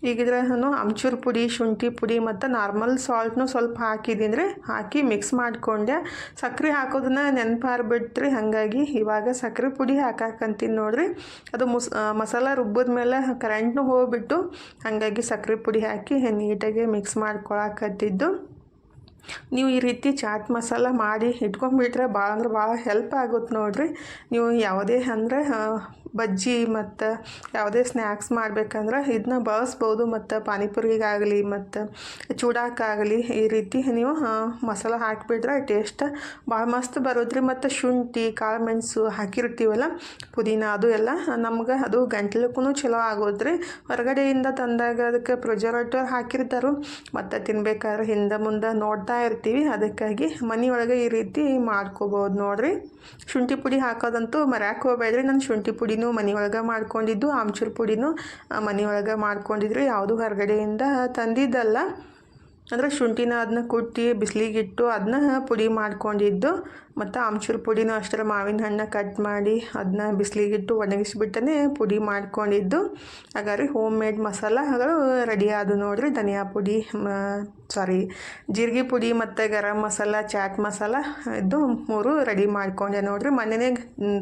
Speaker 1: ಈಗಿದ್ರೆ ನಾನು ಅಮ್ಚೂರು ಪುಡಿ, ಶುಂಠಿ ಪುಡಿ ಮತ್ತು ನಾರ್ಮಲ್ ಸಾಲ್ಟ್ನು ಸ್ವಲ್ಪ ಹಾಕಿದ್ದೀನಿ ಹಾಕಿ ಮಿಕ್ಸ್ ಮಾಡಿಕೊಂಡೆ. ಸಕ್ಕರೆ ಹಾಕೋದನ್ನ ನೆನಪಾರ್ಬಿಟ್ರಿ ಹಾಗಾಗಿ ಇವಾಗ ಸಕ್ಕರೆ ಪುಡಿ ಹಾಕಾಕಂತೀನಿ ನೋಡಿರಿ. ಅದು ಮುಸ್ ಮಸಾಲ ರುಬ್ಬಿದ ಮೇಲೆ ಕರೆಂಟ್ನು ಹೋಗ್ಬಿಟ್ಟು ಹಾಗಾಗಿ ಸಕ್ಕರೆ ಪುಡಿ ಹಾಕಿ ನೀಟಾಗಿ ಮಿಕ್ಸ್ ಮಾಡ್ಕೊಳಕತ್ತಿದ್ದು. ನೀವು ಈ ರೀತಿ ಚಾಟ್ ಮಸಾಲ ಮಾಡಿ ಇಟ್ಕೊಂಡ್ಬಿಟ್ರೆ ಭಾಳ ಅಂದ್ರೆ ಭಾಳ ಹೆಲ್ಪ್ ಆಗುತ್ತೆ ನೋಡಿರಿ. ನೀವು ಯಾವುದೇ ಅಂದರೆ ಬಜ್ಜಿ ಮತ್ತು ಯಾವುದೇ ಸ್ನ್ಯಾಕ್ಸ್ ಮಾಡ್ಬೇಕಂದ್ರೆ ಇದನ್ನ ಬಳಸ್ಬೋದು ಮತ್ತು ಪಾನಿಪುರಿಗಾಗಲಿ ಮತ್ತು ಚೂಡಾಕಾಗಲಿ ಈ ರೀತಿ ನೀವು ಮಸಾಲ ಹಾಕಿಬಿಟ್ರೆ ಟೇಸ್ಟ್ ಭಾಳ ಮಸ್ತ್ ಬರೋದ್ರಿ. ಮತ್ತು ಶುಂಠಿ ಕಾಳು ಮೆಣಸು ಹಾಕಿರ್ತೀವಲ್ಲ, ಪುದೀನ ಅದು ಎಲ್ಲ, ನಮ್ಗೆ ಅದು ಗಂಟ್ಲಕ್ಕೂ ಚಲೋ ಆಗೋದ್ರಿ. ಹೊರಗಡೆಯಿಂದ ತಂದಾಗ ಅದಕ್ಕೆ ಪ್ರೊಜರೇಟರ್ ಹಾಕಿರ್ತಾರೆ. ಮತ್ತು ತಿನ್ಬೇಕಾದ್ರೆ ಹಿಂದೆ ಮುಂದೆ ನೋಡ್ತಾ ಇರ್ತೀವಿ. ಅದಕ್ಕಾಗಿ ಮನೆಯೊಳಗೆ ಈ ರೀತಿ ಮಾಡ್ಕೋಬೋದು ನೋಡ್ರಿ. ಶುಂಠಿ ಪುಡಿ ಹಾಕೋದಂತೂ ಮರ್ಯಾಕೆ ಹೋಗ್ಬೇಡ್ರಿ. ನಾನು ಶುಂಠಿ ಪುಡಿನೂ ಮನೆಯೊಳಗೆ ಮಾಡ್ಕೊಂಡಿದ್ದು ಆಮ್ಚೂರು ಪುಡಿನೂ ಮನೆಯೊಳಗೆ ಮಾಡ್ಕೊಂಡಿದ್ರು. ಯಾವುದು ಹೊರಗಡೆಯಿಂದ ತಂದಿದ್ದಲ್ಲ. ಅಂದರೆ ಶುಂಠಿನ ಅದನ್ನ ಕುಟ್ಟಿ ಬಿಸಿಲಿಗಿಟ್ಟು ಅದನ್ನ ಪುಡಿ ಮಾಡ್ಕೊಂಡಿದ್ದು, ಮತ್ತು ಆಮ್ಚೂರ್ ಪುಡಿನೂ ಅಷ್ಟರ ಮಾವಿನ ಹಣ್ಣು ಕಟ್ ಮಾಡಿ ಅದನ್ನ ಬಿಸಿಲಿಗಿಟ್ಟು ಒಣಗಿಸಿಬಿಟ್ಟೇ ಪುಡಿ ಮಾಡ್ಕೊಂಡಿದ್ದು. ಹಾಗಾದ್ರೆ ಹೋಮ್ ಮೇಡ್ ಮಸಾಲಗಳು ರೆಡಿ ಆದವು ನೋಡಿರಿ. ಧನಿಯಾ ಪುಡಿ ಸಾರಿ ಜೀರಿಗೆ ಪುಡಿ ಮತ್ತು ಗರಂ ಮಸಾಲ, ಚಾಟ್ ಮಸಾಲ ಇದು ಮೂರು ರೆಡಿ ಮಾಡ್ಕೊಂಡೆ ನೋಡಿರಿ. ಮನೆಯೇ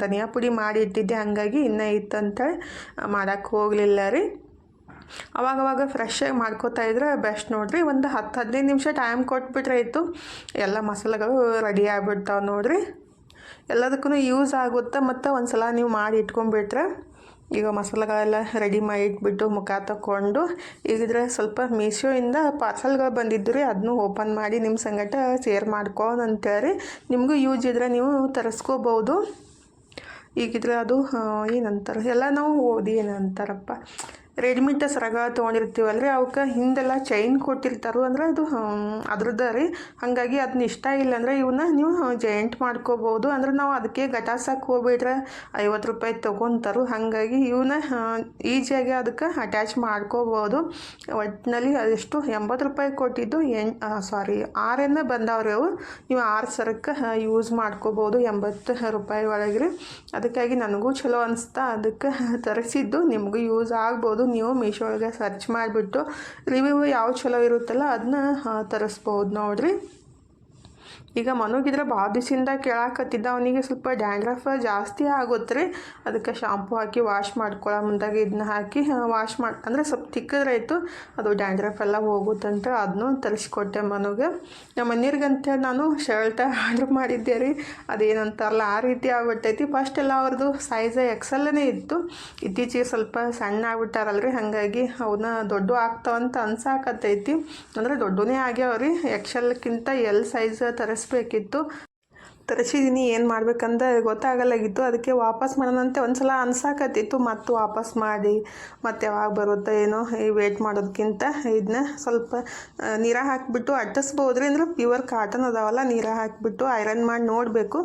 Speaker 1: ಧನಿಯಾ ಪುಡಿ ಮಾಡಿ ಇಟ್ಟಿದ್ದೆ, ಹಾಗಾಗಿ ಇನ್ನೂ ಇತ್ತಂತ ಮಾಡೋಕ್ಕೆ ಹೋಗಲಿಲ್ಲ ರೀ. ಅವಾಗವಾಗ ಫ್ರೆಶ್ಶಾಗಿ ಮಾಡ್ಕೋತಾ ಇದ್ರೆ ಬೆಸ್ಟ್ ನೋಡಿರಿ. ಒಂದು ಹತ್ತು, ಹದಿನೈದು ನಿಮಿಷ ಟೈಮ್ ಕೊಟ್ಬಿಟ್ರೆ ಆಯಿತು. ಎಲ್ಲ ಮಸಾಲೆಗಳು ರೆಡಿ ಆಗಿಬಿಡ್ತಾವೆ ನೋಡಿರಿ. ಎಲ್ಲದಕ್ಕೂ ಯೂಸ್ ಆಗುತ್ತೆ ಮತ್ತು ಒಂದು ಸಲ ನೀವು ಮಾಡಿ ಇಟ್ಕೊಂಡ್ಬಿಟ್ರೆ ಈಗ ಮಸಾಲೆಗಳೆಲ್ಲ ರೆಡಿ ಮಾಡಿ ಇಟ್ಬಿಟ್ಟು ಮುಖ ತಗೊಂಡು ಈಗಿದ್ರೆ ಸ್ವಲ್ಪ ಮೀಶೋಯಿಂದ ಪಾರ್ಸಲ್ಗಳು ಬಂದಿದ್ದು ರೀ ಅದನ್ನು ಓಪನ್ ಮಾಡಿ ನಿಮ್ಮ ಸಂಗಟ ಶೇರ್ ಅಂತೇಳಿ. ನಿಮಗೂ ಯೂಸ್ ಇದ್ರೆ ನೀವು ತರಿಸ್ಕೋಬೋದು. ಈಗಿದ್ರೆ ಅದು ಏನಂತಾರೆ? ಎಲ್ಲ ನಾವು ಓದಿ ಏನಂತಾರಪ್ಪ? ರೆಡಿಮೇಡ್ ಸರಗ ರೀ ಅವಕ್ಕೆ ಹಿಂದೆಲ್ಲ ಚೈನ್ ಕೊಟ್ಟಿರ್ತಾರೋ ಅಂದ್ರೆ ಅದು ಅದ್ರದ್ದು ರೀ. ಹಾಗಾಗಿ ಅದನ್ನ ಇಷ್ಟ ಇಲ್ಲ ಅಂದರೆ ಇವನ್ನ ನೀವು ಜಾಯಿಂಟ್ ಮಾಡ್ಕೋಬೋದು. ಅಂದ್ರೆ ನಾವು ಅದಕ್ಕೆ ಗಟಾಸಕ್ಕೆ ಹೋಗ್ಬಿಟ್ರೆ ಐವತ್ತು ರೂಪಾಯಿ ತೊಗೊತಾರೆ. ಹಾಗಾಗಿ ಇವನ್ನ ಈಸಿಯಾಗಿ ಅದಕ್ಕೆ ಅಟ್ಯಾಚ್ ಮಾಡ್ಕೋಬೋದು. ಒಟ್ಟಿನಲ್ಲಿ ಅದೆಷ್ಟು? ಎಂಬತ್ತು ರೂಪಾಯಿ ಕೊಟ್ಟಿದ್ದು ಎಂಟು ಸಾರಿ ಆರನ್ನ ಬಂದವ್ರಿ ಅವು. ನೀವು ಆರು ಸರಕ್ಕೆ ಯೂಸ್ ಮಾಡ್ಕೋಬೋದು ಎಂಬತ್ತು ರೂಪಾಯಿ ಒಳಗೆ ರೀ. ಅದಕ್ಕಾಗಿ ನನಗೂ ಚಲೋ ಅನಿಸ್ತಾ ಅದಕ್ಕೆ ತರಿಸಿದ್ದು. ನಿಮಗೂ ಯೂಸ್ ಆಗ್ಬೋದು. ನೀವು ಮೀಶೋ ಒಳಗೆ ಸರ್ಚ್ ಮಾಡಿಬಿಟ್ಟು ರಿವ್ಯೂ ಯಾವ ಚಲೋ ಇರುತ್ತಲ್ಲ ಅದನ್ನ ತರಿಸ್ಬೋದು ನೋಡಿರಿ. ಈಗ ಮನೋಗಿದ್ರೆ ಭಾಳ ದಿವಸದಿಂದ ಕೇಳಾಕತ್ತಿದ್ದ ಅವನಿಗೆ ಸ್ವಲ್ಪ ಡ್ಯಾಂಡ್ರಫ್ ಜಾಸ್ತಿ ಆಗುತ್ತೆ ರೀ ಅದಕ್ಕೆ ಶಾಂಪು ಹಾಕಿ ವಾಶ್ ಮಾಡ್ಕೊಳ್ಳೋ ಮುಂದಾಗ ಇದನ್ನ ಹಾಕಿ ವಾಶ್ ಮಾಡಿ, ಅಂದರೆ ಸ್ವಲ್ಪ ತಿಕ್ಕದ್ರಾಯ್ತು. ಅದು ಡ್ಯಾಂಡ್ರಫ್ ಎಲ್ಲ ಹೋಗುತ್ತಂತ. ಅದನ್ನು ತರಿಸ್ಕೊಟ್ಟೆ ಮನೋಗೆ. ನಮ್ಮ ಮನೆಯವ್ರಿಗಂತ ನಾನು ಶರ್ಟ್ ಆರ್ಡ್ರ್ ಮಾಡಿದ್ದೆ ರೀ. ಅದೇನಂತಾರಲ್ಲ, ಆ ರೀತಿ ಆಗ್ಬಿಟ್ಟೈತಿ. ಫಸ್ಟ್ ಎಲ್ಲ ಅವ್ರದ್ದು ಸೈಜ್ ಎಕ್ಸಲ್ಲೇ ಇತ್ತು. ಇತ್ತೀಚೆಗೆ ಸ್ವಲ್ಪ ಸಣ್ಣ ಆಗ್ಬಿಟ್ಟಾರಲ್ರಿ. ಹಾಗಾಗಿ ಅವನ್ನ ದೊಡ್ಡ ಆಗ್ತಾವಂತ ಅನ್ಸಾಕತ್ತೈತಿ. ಅಂದರೆ ದೊಡ್ಡನೇ ಆಗ್ಯಾವ್ರಿ. ಎಕ್ಸಲ್ಕ್ಕಿಂತ ಎಲ್ ಸೈಜ್ ತರಿಸ್ ಬೇಕಿತ್ತು ತರಿಸಿದ್ದೀನಿ ಏನು ಮಾಡ್ಬೇಕಂತ ಗೊತ್ತಾಗಲ್ಲಾಗಿತ್ತು ಅದಕ್ಕೆ ವಾಪಸ್ ಮಾಡೋಣಂತೆ ಒಂದು ಸಲ ಅನ್ಸಾಕತ್ತಿತ್ತು. ಮತ್ತು ವಾಪಸ್ ಮಾಡಿ ಮತ್ತೆ ಯಾವಾಗ ಬರುತ್ತೋ ಏನೋ, ಈ ವೇಟ್ ಮಾಡೋದಕ್ಕಿಂತ ಇದನ್ನ ಸ್ವಲ್ಪ ನೀರ ಹಾಕಿಬಿಟ್ಟು ಅಟ್ಟಿಸ್ಬೋದು ರೀ ಅಂದ್ರೆ ಪ್ಯೂರ್ ಕಾಟನ್ ಅದಾವಲ್ಲ, ನೀರ ಹಾಕಿಬಿಟ್ಟು ಐರನ್ ಮಾಡಿ ನೋಡಬೇಕು.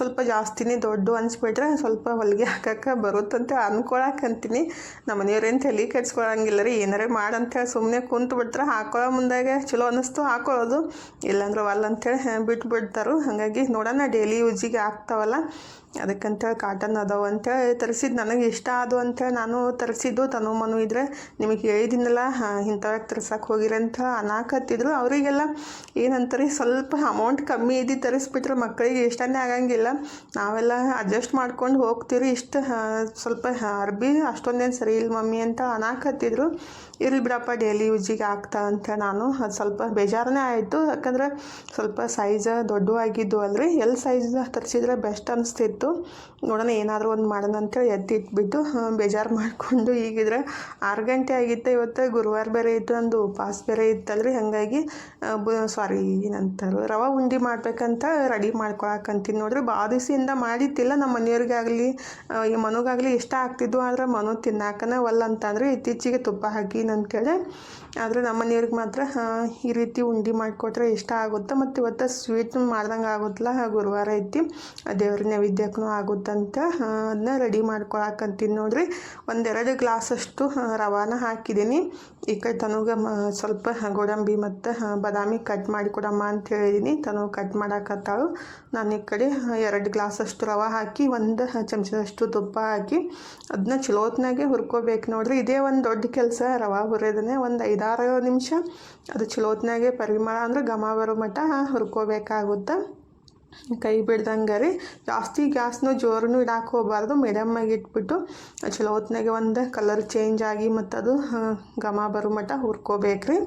Speaker 1: ಸ್ವಲ್ಪ ಜಾಸ್ತಿನೇ ದೊಡ್ಡ ಅನಿಸ್ಬಿಟ್ರೆ ಸ್ವಲ್ಪ ಹೊಲಿಗೆ ಹಾಕಕ್ಕೆ ಬರುತ್ತಂತ ಅಂತೀನಿ ನಮ್ಮ ಮನೆಯವ್ರೇನು ತಲೆ ಕೆಡ್ಸ್ಕೊಳಂಗಿಲ್ಲ ರೀ ಏನಾರೇ ಮಾಡಂತೇಳಿ ಸುಮ್ಮನೆ ಕುಂತು ಬಿಟ್ರೆ ಹಾಕೊಳ್ಳೋ ಮುಂದಾಗೆ ಚಲೋ ಅನ್ನಿಸ್ತು ಹಾಕೊಳ್ಳೋದು ಇಲ್ಲಾಂದ್ರೆ ಒಲ್ಲ ಅಂತೇಳಿ ಬಿಡ್ತಾರೆ ಹಾಗಾಗಿ ನೋಡೋಣ. ಡೈಲಿ ಯೂಸಿಗೆ ಆಗ್ತಾವಲ್ಲ? ಅದಕ್ಕಂತೇಳಿ ಕಾಟನ್ ಅದಾವ ಅಂತೇಳಿ ತರಿಸಿದ್ದು ನನಗೆ ಇಷ್ಟ ಆದವು ಅಂತೇಳಿ ನಾನು ತರಿಸಿದ್ದು. ತನು ಮನು ಇದ್ರೆ ನಿಮಗೆ ಹೇಳಿದ್ದೀನಲ್ಲ ಇಂಥವ್ಯಾಗ ತರ್ಸಕ್ಕೆ ಹೋಗಿರಿ ಅಂತ ಅನ್ನಾಕತ್ತಿದ್ರು ಅವರಿಗೆಲ್ಲ ಏನಂತಾರೆ, ಸ್ವಲ್ಪ ಅಮೌಂಟ್ ಕಮ್ಮಿ ಇದ್ದು ತರಿಸ್ಬಿಟ್ರೆ ಮಕ್ಕಳಿಗೆ ಇಷ್ಟನೇ ಆಗಂಗಿಲ್ಲ. ನಾವೆಲ್ಲ ಅಡ್ಜಸ್ಟ್ ಮಾಡ್ಕೊಂಡು ಹೋಗ್ತೀವಿ ಇಷ್ಟು ಸ್ವಲ್ಪ ಅರ್ಬಿ, ಅಷ್ಟೊಂದೇನು ಸರಿ ಇಲ್ಲ ಮಮ್ಮಿ ಅಂತ ಅನಾಕತ್ತಿದ್ರು. ಇರಲಿ ಬಿಡಪ್ಪ ಡೈಲಿ ಯೂಜಿಗೆ ಆಗ್ತಾ ಅಂತ ನಾನು ಅದು ಸ್ವಲ್ಪ ಬೇಜಾರನೇ ಆಯಿತು. ಯಾಕಂದ್ರೆ ಸ್ವಲ್ಪ ಸೈಜ್ ದೊಡ್ಡವಾಗಿದ್ದು ಅಲ್ರಿ. ಎಲ್ ಸೈಜ್ ತರಿಸಿದ್ರೆ ಬೆಸ್ಟ್ ಅನಿಸ್ತಿತ್ತು. ನೋಡೋಣ ಏನಾದರೂ ಒಂದು ಮಾಡೋಣ ಅಂತೇಳಿ ಎತ್ತಿ ಇಟ್ಬಿಟ್ಟು ಬೇಜಾರು ಮಾಡಿಕೊಂಡು ಈಗಿದ್ರೆ ಆರು ಗಂಟೆ ಆಗಿತ್ತು ಇವತ್ತು, ಗುರುವಾರ ಬೇರೆ ಇತ್ತು ಒಂದು ಉಪವಾಸ ಬೇರೆ ಇತ್ತಲ್ರಿ. ಹಾಗಾಗಿ ಸಾರಿ ಏನಂತಾರೆ, ರವೆ ಉಂಡೆ ಮಾಡ್ಬೇಕಂತ ರೆಡಿ ಮಾಡ್ಕೊಳಕಂತೀನಿ ನೋಡ್ರಿ. ದಿವಸದಿಂದ ಮಾಡಿತ್ತಿಲ್ಲ ನಮ್ಮ ಮನೆಯವ್ರಿಗಾಗಲಿ ಈ ಮನುಗಾಗಲಿ ಇಷ್ಟ ಆಗ್ತಿದ್ವು, ಆದ್ರೆ ಮನು ತಿನ್ನಾಕನ ಒಲ್ಲ ಅಂತಂದ್ರೆ ಇತ್ತೀಚೆಗೆ ತುಪ್ಪ ಹಾಕಿ ಅಂತೇಳಿ ಆದರೆ ನಮ್ಮ ಮನೆಯವ್ರಿಗೆ ಮಾತ್ರ ಈ ರೀತಿ ಉಂಡೆ ಮಾಡಿಕೊಟ್ರೆ ಇಷ್ಟ ಆಗುತ್ತೆ. ಮತ್ತು ಇವತ್ತು ಸ್ವೀಟ್ ಮಾಡ್ದಂಗೆ ಆಗುತ್ತಲ್ಲ ಗುರುವಾರ ಐತಿ. ದೇವ್ರ ನೈವೇದ್ಯಕ್ಕೂ ಆಗುತ್ತಂತ ಅದನ್ನ ರೆಡಿ ಮಾಡ್ಕೊಳಕಂತೀನಿ ನೋಡ್ರಿ. ಒಂದೆರಡು ಗ್ಲಾಸಷ್ಟು ರವಾನ ಹಾಕಿದ್ದೀನಿ. ಈ ಕಡೆ ತನಗೆ ಸ್ವಲ್ಪ ಗೋಡಂಬಿ ಮತ್ತು ಬಾದಾಮಿ ಕಟ್ ಮಾಡಿ ಕೊಡಮ್ಮ ಅಂತ ಹೇಳಿದ್ದೀನಿ ತನಗೆ ಕಟ್ ಮಾಡಾಕತ್ತಾಳು. ನಾನು ಈ ಕಡೆ ಎರಡು ಗ್ಲಾಸಷ್ಟು ರವೆ ಹಾಕಿ, ಒಂದು ಚಮಚದಷ್ಟು ತುಪ್ಪ ಹಾಕಿ ಅದನ್ನ ಚಲೋತ್ನಾಗೆ ಹುರ್ಕೋಬೇಕು ನೋಡ್ರಿ. ಇದೇ ಒಂದು ದೊಡ್ಡ ಕೆಲಸ ರವೆ ಹುರಿಯೋದನ್ನೇ ಒಂದು ಐದಾರು ನಿಮಿಷ. ಅದು ಚಲೋತ್ನಾಗೆ ಪರಿಮಳ ಅಂದ್ರೆ ಘಮ ಬರೋ ಮಟ್ಟ ಹುರ್ಕೋಬೇಕಾಗುತ್ತೆ. ಕೈ ಬಿಡ್ದಂಗೆ ರೀ. ಜಾಸ್ತಿ ಗ್ಯಾಸ್ನು ಜೋರನ್ನು ಇಡಾಕೆ ಹೋಗಬಾರ್ದು. ಮೀಡಿಯಮ್ಮಾಗಿ ಇಟ್ಬಿಟ್ಟು ಚಲೋ ಹೊತ್ನಾಗೆ ಒಂದು ಕಲರ್ ಚೇಂಜ್ ಆಗಿ ಮತ್ತು ಅದು ಘಮ ಬರೋ ಮಟ್ಟ ಹುರ್ಕೋಬೇಕ್ರಿ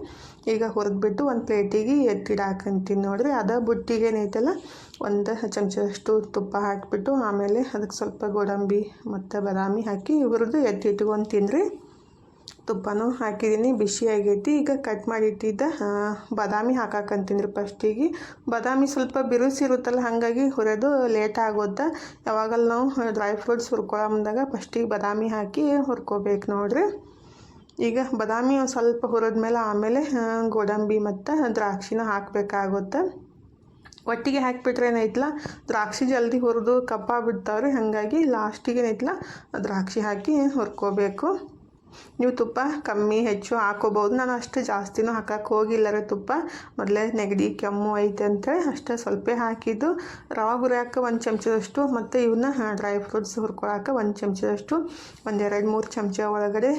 Speaker 1: ಈಗ ಹುರಿದ್ಬಿಟ್ಟು ಒಂದು ಪ್ಲೇಟಿಗೆ ಎತ್ತಿಡಾಕಂತೀನಿ ನೋಡಿರಿ. ಅದು ಬುಟ್ಟಿಗೆ ಏನೈತಲ್ಲ ಒಂದು ಚಮಚದಷ್ಟು ತುಪ್ಪ ಹಾಕಿಬಿಟ್ಟು ಆಮೇಲೆ ಅದಕ್ಕೆ ಸ್ವಲ್ಪ ಗೋಡಂಬಿ ಮತ್ತು ಬಾದಾಮಿ ಹಾಕಿ ಹುರಿದು ಎತ್ತಿ ತಿನ್ನಿರಿ ತುಪ್ಪನೂ ಹಾಕಿದ್ದೀನಿ, ಬಿಸಿ ಆಗೈತಿ. ಈಗ ಕಟ್ ಮಾಡಿಟ್ಟಿದ್ದ ಬಾದಾಮಿ ಹಾಕಾಕಂತಿದ್ರು ಫಸ್ಟಿಗೆ ಬಾದಾಮಿ ಸ್ವಲ್ಪ ಬಿರುಸಿರುತ್ತಲ್ಲ ಹಾಗಾಗಿ ಹುರಿದು ಲೇಟ್ ಆಗುತ್ತೆ ಯಾವಾಗಲ್ಲ ನಾವು ಡ್ರೈ ಫ್ರೂಟ್ಸ್ ಹುರ್ಕೊಳಂದಾಗ ಫಸ್ಟಿಗೆ ಬಾದಾಮಿ ಹಾಕಿ ಹುರ್ಕೋಬೇಕು ನೋಡ್ರಿ. ಈಗ ಬಾದಾಮಿ ಸ್ವಲ್ಪ ಹುರಿದ್ಮೇಲೆ ಆಮೇಲೆ ಗೋಡಂಬಿ ಮತ್ತು ದ್ರಾಕ್ಷಿನ ಹಾಕಬೇಕಾಗುತ್ತೆ. ಒಟ್ಟಿಗೆ ಹಾಕಿಬಿಟ್ರೆ ಏನೈತಲ್ಲ ದ್ರಾಕ್ಷಿ ಜಲ್ದಿ ಹುರಿದು ಕಪ್ಪಾಗ್ಬಿಡ್ತಾವ್ರಿ ಹಾಗಾಗಿ ಲಾಸ್ಟಿಗೆ ಏನೈತಲ್ಲ ದ್ರಾಕ್ಷಿ ಹಾಕಿ ಹುರ್ಕೋಬೇಕು. ನೀವು ತುಪ್ಪ ಕಮ್ಮಿ ಹೆಚ್ಚು ಹಾಕೋಬೋದು ನಾನು ಅಷ್ಟು ಜಾಸ್ತಿನೂ ಹಾಕಕ್ಕೆ ಹೋಗಿಲ್ಲ ರೀ ತುಪ್ಪ. ಮೊದಲೇ ನೆಗಡಿ, ಕೆಮ್ಮು ಐತೆ ಅಂತೇಳಿ ಅಷ್ಟೇ ಸ್ವಲ್ಪ ಹಾಕಿದ್ದು. ರವೆ ಹುರಿಯಾಕ ಒಂದು ಚಮಚದಷ್ಟು ಮತ್ತು ಇವನ್ನ ಡ್ರೈ ಫ್ರೂಟ್ಸ್ ಹುರ್ಕೊಳಕ್ಕೆ ಒಂದು ಚಮಚದಷ್ಟು ಒಂದೆರಡು ಮೂರು ಚಮಚ ಒಳಗಡೆ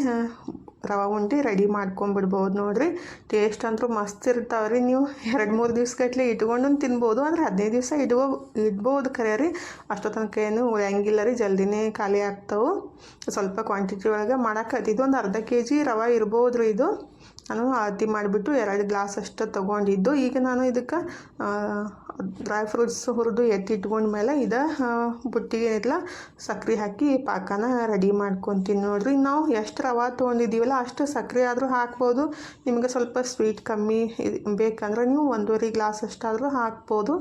Speaker 1: ರವ ಉಂಡೆ ರೆಡಿ ಮಾಡ್ಕೊಂಬಿಡ್ಬೋದು ನೋಡಿರಿ. ಟೇಸ್ಟ್ ಅಂತೂ ಮಸ್ತ್ ಇರ್ತಾವೆ ರೀ ನೀವು. ಎರಡು ಮೂರು ದಿವ್ಸಗಟ್ಲೆ ಇಟ್ಕೊಂಡು ತಿನ್ಬೋದು. ಅಂದ್ರೆ ಹದಿನೈದು ದಿವಸ ಇಡ್ಬೋ ಇಡ್ಬೋದು ಖರೆ ರೀ. ಅಷ್ಟೋ ಏನು ಉಳಿಯಂಗಿಲ್ಲ ರೀ. ಜಲ್ದಿನೇ ಖಾಲಿ ಆಗ್ತಾವೆ. ಸ್ವಲ್ಪ ಕ್ವಾಂಟಿಟಿ ಒಳಗೆ ಮಾಡಕ್ಕೆ ಇದೊಂದು ಅರ್ಧ ಕೆ ಜಿ ರವೆ ಇರ್ಬೋದು ರೀ ಇದು. ನಾನು ಅಳತಿ ಮಾಡಿಬಿಟ್ಟು ಎರಡು ಗ್ಲಾಸ್ ಅಷ್ಟು ತೊಗೊಂಡಿದ್ದು. ಈಗ ನಾನು ಇದಕ್ಕೆ ಡ್ರೈ ಫ್ರೂಟ್ಸ್ ಹುರಿದು ಎತ್ತಿಟ್ಕೊಂಡ್ಮೇಲೆ ಇದು ಬುಟ್ಟಿಗೆ ಇಲ್ಲ ಸಕ್ಕರೆ ಹಾಕಿ ಪಾಕನ ರೆಡಿ ಮಾಡ್ಕೊತೀನಿ ನೋಡಿರಿ. ನಾವು ಎಷ್ಟು ರವೆ ತೊಗೊಂಡಿದ್ದೀವಲ್ಲ ಅಷ್ಟು ಸಕ್ಕರೆ ಆದರೂ ಹಾಕ್ಬೋದು. ನಿಮಗೆ ಸ್ವಲ್ಪ ಸ್ವೀಟ್ ಕಮ್ಮಿ ಬೇಕಂದ್ರೆ ನೀವು ಒಂದೂವರೆ ಗ್ಲಾಸ್ ಅಷ್ಟಾದರೂ ಹಾಕ್ಬೋದು.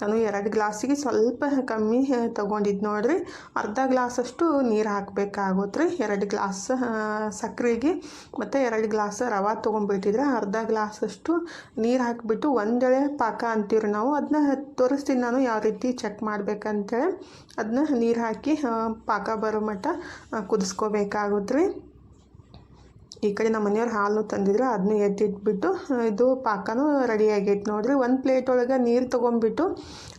Speaker 1: ನಾನು ಎರಡು ಗ್ಲಾಸಿಗೆ ಸ್ವಲ್ಪ ಕಮ್ಮಿ ತೊಗೊಂಡಿದ್ದು ನೋಡಿರಿ. ಅರ್ಧ ಗ್ಲಾಸಷ್ಟು ನೀರು ಹಾಕಬೇಕಾಗುತ್ತೆ ರೀ ಎರಡು ಗ್ಲಾಸ್ ಸಕ್ಕರೆಗೆ ಮತ್ತು ಎರಡು ಗ್ಲಾಸ್ ರವೆ ತೊಗೊಂಡ್ಬಿಟ್ಟಿದ್ರೆ ಅರ್ಧ ಗ್ಲಾಸಷ್ಟು ನೀರು ಹಾಕಿಬಿಟ್ಟು ಒಂದೆಳೆ ಪಾಕ ಅಂತೀವಿ ನಾವು. ಅದನ್ನ ತೋರಿಸ್ತೀನಿ ನಾನು ಯಾವ ರೀತಿ ಚೆಕ್ ಮಾಡ್ಬೇಕಂತೇಳಿ. ಅದನ್ನ ನೀರು ಹಾಕಿ ಪಾಕ ಬರೋ ಮಟ್ಟ ಕುದಿಸ್ಕೋಬೇಕಾಗುತ್ತೆ ರೀ ಈ ಕಡೆ ನಮ್ಮ ಮನೆಯವ್ರು ಹಾಲು ತಂದಿದ್ರು ಅದನ್ನು ಎತ್ತಿಟ್ಬಿಟ್ಟು ಇದು ಪಾಕನೂ ರೆಡಿ ಆಗೈತೆ ನೋಡಿರಿ. ಒಂದು ಪ್ಲೇಟ್ ಒಳಗೆ ನೀರು ತೊಗೊಂಬಿಟ್ಟು,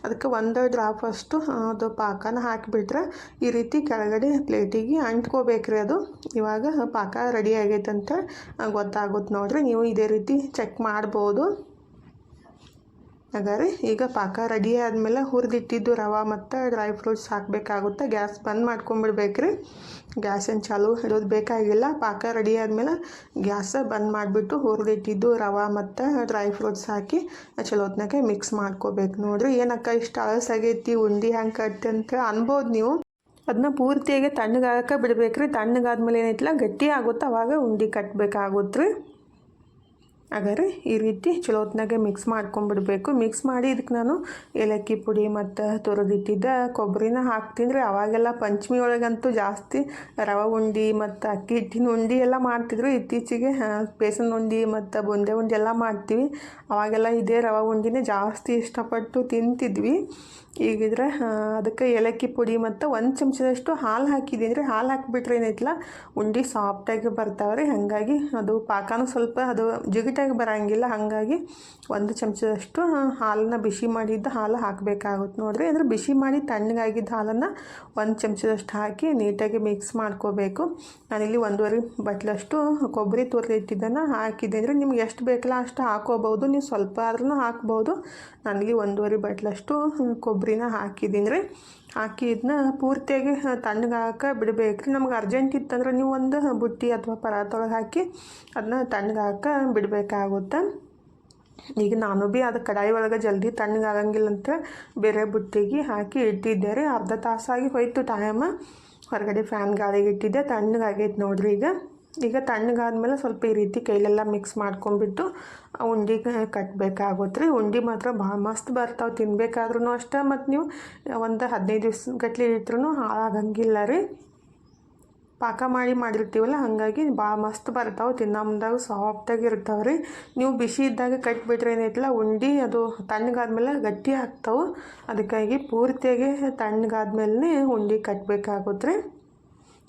Speaker 1: ಅದಕ್ಕೆ ಒಂದು ಡ್ರಾಪ್ ಅಷ್ಟು ಅದು ಪಾಕನ ಹಾಕಿಬಿಟ್ರೆ, ಈ ರೀತಿ ಕೆಳಗಡೆ ಪ್ಲೇಟಿಗೆ ಅಂಟ್ಕೋಬೇಕ್ರಿ ಅದು. ಇವಾಗ ಪಾಕ ರೆಡಿ ಆಗೈತೆ ಅಂತ ಗೊತ್ತಾಗುತ್ತೆ ನೋಡಿರಿ. ನೀವು ಇದೇ ರೀತಿ ಚೆಕ್ ಮಾಡ್ಬೋದು. ಹಾಗಾದ್ರೆ ಈಗ ಪಾಕ ರೆಡಿ ಆದಮೇಲೆ ಹುರಿದಿಟ್ಟಿದ್ದು ರವೆ ಮತ್ತು ಡ್ರೈ ಫ್ರೂಟ್ಸ್ ಹಾಕಬೇಕಾಗುತ್ತೆ. ಗ್ಯಾಸ್ ಬಂದ್ ಮಾಡ್ಕೊಂಬಿಡ್ಬೇಕ್ರಿ. ಗ್ಯಾಸ್ ಏನು ಚಾಲು ಇಡೋದು ಬೇಕಾಗಿಲ್ಲ. ಪಾಕ ರೆಡಿ ಆದಮೇಲೆ ಗ್ಯಾಸ ಬಂದ್ ಮಾಡಿಬಿಟ್ಟು ಹುರಿದಿಟ್ಟಿದ್ದು ರವೆ ಮತ್ತು ಡ್ರೈ ಫ್ರೂಟ್ಸ್ ಹಾಕಿ ಚಲೋತ್ನಾಗೆ ಮಿಕ್ಸ್ ಮಾಡ್ಕೋಬೇಕು ನೋಡ್ರಿ. ಏನಕ್ಕ ಇಷ್ಟು ಅಳಸಾಗೈತಿ ಉಂಡೆ ಹೆಂಗೆ ಕಟ್ಟಿ ಅಂತ ಅನ್ಬೋದು ನೀವು. ಅದನ್ನ ಪೂರ್ತಿಯಾಗಿ ತಣ್ಣಗಾಗಕ್ಕೆ ಬಿಡ್ಬೇಕ್ರಿ. ತಣ್ಣಗಾದ್ಮೇಲೆ ಏನೈತಿಲ್ಲ ಗಟ್ಟಿ ಆಗುತ್ತೆ, ಅವಾಗ ಉಂಡೆ ಕಟ್ಟಬೇಕಾಗುತ್ತೆ ರೀ ಹಾಗಾದ್ರೆ ಈ ರೀತಿ ಚಲೋ ಹೊತ್ನಾಗೆ ಮಿಕ್ಸ್ ಮಾಡ್ಕೊಂಡ್ಬಿಡ್ಬೇಕು ಮಿಕ್ಸ್ ಮಾಡಿ ಇದಕ್ಕೆ ನಾನು ಏಲಕ್ಕಿ ಪುಡಿ ಮತ್ತು ತುರಿದಿಟ್ಟಿದ್ದ ಕೊಬ್ಬರಿನ ಹಾಕ್ತೀನಿ ರೀ. ಅವಾಗೆಲ್ಲ ಪಂಚಮಿ ಒಳಗಂತೂ ಜಾಸ್ತಿ ರವೆ ಉಂಡೆ ಮತ್ತು ಅಕ್ಕಿ ಹಿಟ್ಟಿನ ಉಂಡೆ ಎಲ್ಲ ಮಾಡ್ತಿದ್ರು. ಇತ್ತೀಚೆಗೆ ಬೇಸನ್ ಉಂಡೆ ಮತ್ತು ಬುಂದೆ ಉಂಡೆ ಎಲ್ಲ ಮಾಡ್ತೀವಿ. ಅವಾಗೆಲ್ಲ ಇದೇ ರವೆ ಉಂಡಿನೇ ಜಾಸ್ತಿ ಇಷ್ಟಪಟ್ಟು ತಿಂತಿದ್ವಿ. ಈಗಿದ್ರೆ ಅದಕ್ಕೆ ಏಲಕ್ಕಿ ಪುಡಿ ಮತ್ತು ಒಂದು ಚಮಚದಷ್ಟು ಹಾಲು ಹಾಕಿದ್ದೀನಿ ಹಾಲು ಹಾಕಿಬಿಟ್ರೆ ಏನೈತಿಲ್ಲ ಉಂಡೆ ಸಾಫ್ಟಾಗಿ ಬರ್ತಾವೆ ರೀ ಹಾಗಾಗಿ ಅದು ಪಾಕನೂ ಸ್ವಲ್ಪ ಅದು ಜಿಗಿಟ ನೀಟಾಗಿ ಬರೋಂಗಿಲ್ಲ. ಹಾಗಾಗಿ ಒಂದು ಚಮಚದಷ್ಟು ಹಾಲನ್ನ ಬಿಸಿ ಮಾಡಿದ್ದ ಹಾಲು ಹಾಕಬೇಕಾಗುತ್ತೆ ನೋಡಿರಿ. ಅಂದರೆ ಬಿಸಿ ಮಾಡಿ ತಣ್ಣಗಾಗಿದ್ದ ಹಾಲನ್ನು ಒಂದು ಚಮಚದಷ್ಟು ಹಾಕಿ ನೀಟಾಗಿ ಮಿಕ್ಸ್ ಮಾಡ್ಕೋಬೇಕು. ನಾನಿಲ್ಲಿ ಒಂದೂವರೆ ಬಟ್ಲಷ್ಟು ಕೊಬ್ಬರಿ ತುರಿದಿಟ್ಟಿದ್ದನ್ನು ಹಾಕಿದ್ದೆ. ಅಂದರೆ ನಿಮ್ಗೆ ಎಷ್ಟು ಬೇಕಲ್ಲ ಅಷ್ಟು ಹಾಕೋಬೋದು ನೀವು ಸ್ವಲ್ಪ ಆದ್ರೂ ಹಾಕ್ಬೋದು. ನಾನಿಲ್ಲಿ ಒಂದೂವರೆ ಬಟ್ಲಷ್ಟು ಕೊಬ್ಬರಿನ ಹಾಕಿದ್ದೀನಿ. ರೀ ಹಾಕಿ ಇದನ್ನ ಪೂರ್ತಿಯಾಗಿ ತಣ್ಣಗಾಕ ಬಿಡಬೇಕು ರೀ ನಮ್ಗೆ ಅರ್ಜೆಂಟ್ ಇತ್ತಂದ್ರೆ ನೀವು ಒಂದು ಬುಟ್ಟಿ ಅಥವಾ ಪರಾತೊಳಗೆ ಹಾಕಿ ಅದನ್ನ ತಣ್ಣಗಾಕ ಬಿಡಬೇಕಾಗುತ್ತೆ. ಈಗ ನಾನು ಭೀ ಅದು ಕಡಾಯಿ ಒಳಗೆ ಜಲ್ದಿ ತಣ್ಣಗಾಗಂಗಿಲ್ಲ ಅಂತ ಬೇರೆ ಬುಟ್ಟಿಗೆ ಹಾಕಿ ಇಟ್ಟಿದ್ದೆ ರೀ. ಅರ್ಧ ತಾಸಾಗಿ ಹೋಯ್ತು ಟೈಮ್ ಹೊರಗಡೆ ಫ್ಯಾನ್ ಗಾಳಿಗೆ ಇಟ್ಟಿದ್ದೆ, ತಣ್ಣಗಾಗೈತೆ ನೋಡಿರಿ ಈಗ. ಈಗ ತಣ್ಣಗಾದ್ಮೇಲೆ ಸ್ವಲ್ಪ ಈ ರೀತಿ ಕೈಲೆಲ್ಲ ಮಿಕ್ಸ್ ಮಾಡ್ಕೊಂಬಿಟ್ಟು ಆ ಉಂಡಿಗೆ ಕಟ್ಟಬೇಕಾಗುತ್ತೆ ರೀ ಉಂಡೆ ಮಾತ್ರ ಭಾಳ ಮಸ್ತ್ ಬರ್ತಾವೆ ತಿನ್ಬೇಕಾದ್ರೂ ಅಷ್ಟೇ. ಮತ್ತು ನೀವು ಒಂದು ಹದಿನೈದು ದಿವ್ಸ ಗಟ್ಲೆ ಇಟ್ರೂ ಹಾಳಾಗಂಗಿಲ್ಲ ರೀ. ಪಾಕ ಮಾಡಿ ಮಾಡಿರ್ತೀವಲ್ಲ, ಹಾಗಾಗಿ ಭಾಳ ಮಸ್ತ್ ಬರ್ತಾವೆ ತಿನ್ನೋ ಮುಂದಾಗ ಸಾಫ್ಟಾಗಿ ಇರ್ತಾವೆ ರೀ. ನೀವು ಬಿಸಿ ಇದ್ದಾಗ ಕಟ್ಟಿಬಿಟ್ರೆ ಏನೈತಲ್ಲ ಉಂಡೆ ಅದು ತಣ್ಣಗಾದ್ಮೇಲೆ ಗಟ್ಟಿ ಆಗ್ತಾವೆ. ಅದಕ್ಕಾಗಿ ಪೂರ್ತಿಯಾಗಿ ತಣ್ಣಗಾದ್ಮೇಲೆ ಉಂಡೆ ಕಟ್ಟಬೇಕಾಗುತ್ತೆ ರೀ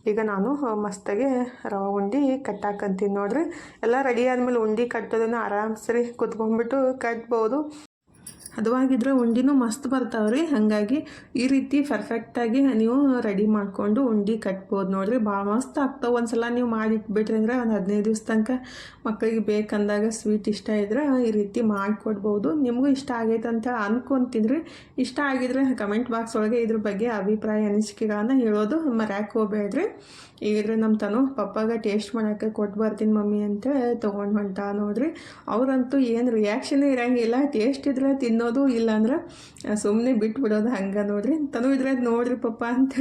Speaker 1: ಈಗ ನಾನು ಮಸ್ತಾಗಿ ರವೆ ಉಂಡೆ ಕಟ್ಟಾಕಂತೀನಿ ನೋಡ್ರಿ. ಎಲ್ಲ ರೆಡಿ ಆದಮೇಲೆ ಉಂಡೆ ಕಟ್ಟೋದನ್ನು ಆರಾಮ್ಸರಿ ಕುತ್ಕೊಂಡ್ಬಿಟ್ಟು ಕಟ್ಬೋದು. ಹದವಾಗಿದ್ರೆ ಉಂಡಿನೂ ಮಸ್ತ್ ಬರ್ತಾವೆ ರೀ ಹಾಗಾಗಿ ಈ ರೀತಿ ಪರ್ಫೆಕ್ಟಾಗಿ ನೀವು ರೆಡಿ ಮಾಡಿಕೊಂಡು ಉಂಡೆ ಕಟ್ಬೋದು ನೋಡಿರಿ. ಭಾಳ ಮಸ್ತ್ ಆಗ್ತಾವೆ. ಒಂದ್ಸಲ ನೀವು ಮಾಡಿ ಇಟ್ಬಿಟ್ರಿ ಅಂದ್ರೆ ಒಂದು ಹದಿನೈದು ದಿವ್ಸ ತನಕ ಮಕ್ಕಳಿಗೆ ಬೇಕಂದಾಗ ಸ್ವೀಟ್ ಇಷ್ಟ ಇದ್ರೆ ಈ ರೀತಿ ಮಾಡಿಕೊಡ್ಬೋದು. ನಿಮಗೂ ಇಷ್ಟ ಆಗೈತೆ ಅಂತೇಳಿ ಅನ್ಕೊಂತೀನಿ ರೀ ಇಷ್ಟ ಆಗಿದ್ರೆ ಕಮೆಂಟ್ ಬಾಕ್ಸ್ ಒಳಗೆ ಇದ್ರ ಬಗ್ಗೆ ಅಭಿಪ್ರಾಯ, ಅನಿಸಿಕೆಗಳನ್ನು ಹೇಳೋದು ಮರ್ಯಾಕೆ ಹೋಗ್ಬೇಡ್ರಿ. ಈಗಿದ್ರೆ ನಮ್ಮ ತನು ಪಪ್ಪಾಗ ಟೇಸ್ಟ್ ಮಾಡೋಕ್ಕೆ ಕೊಟ್ಟು ಬರ್ತೀನಿ ಮಮ್ಮಿ ಅಂತ ತೊಗೊಂಡು ಹೊಂಟ ನೋಡ್ರಿ. ಅವರಂತೂ ಏನು ರಿಯಾಕ್ಷನ್ ಇರೋಂಗಿಲ್ಲ. ಟೇಸ್ಟ್ ಇದ್ರೆ ತಿನ್ನೋದು ಇಲ್ಲಾಂದ್ರೆ ಸುಮ್ಮನೆ ಬಿಟ್ಬಿಡೋದು ಹಂಗೆ ನೋಡ್ರಿ. ತನು ಇದ್ರೆ ನೋಡ್ರಿ ಪಪ್ಪ ಅಂತ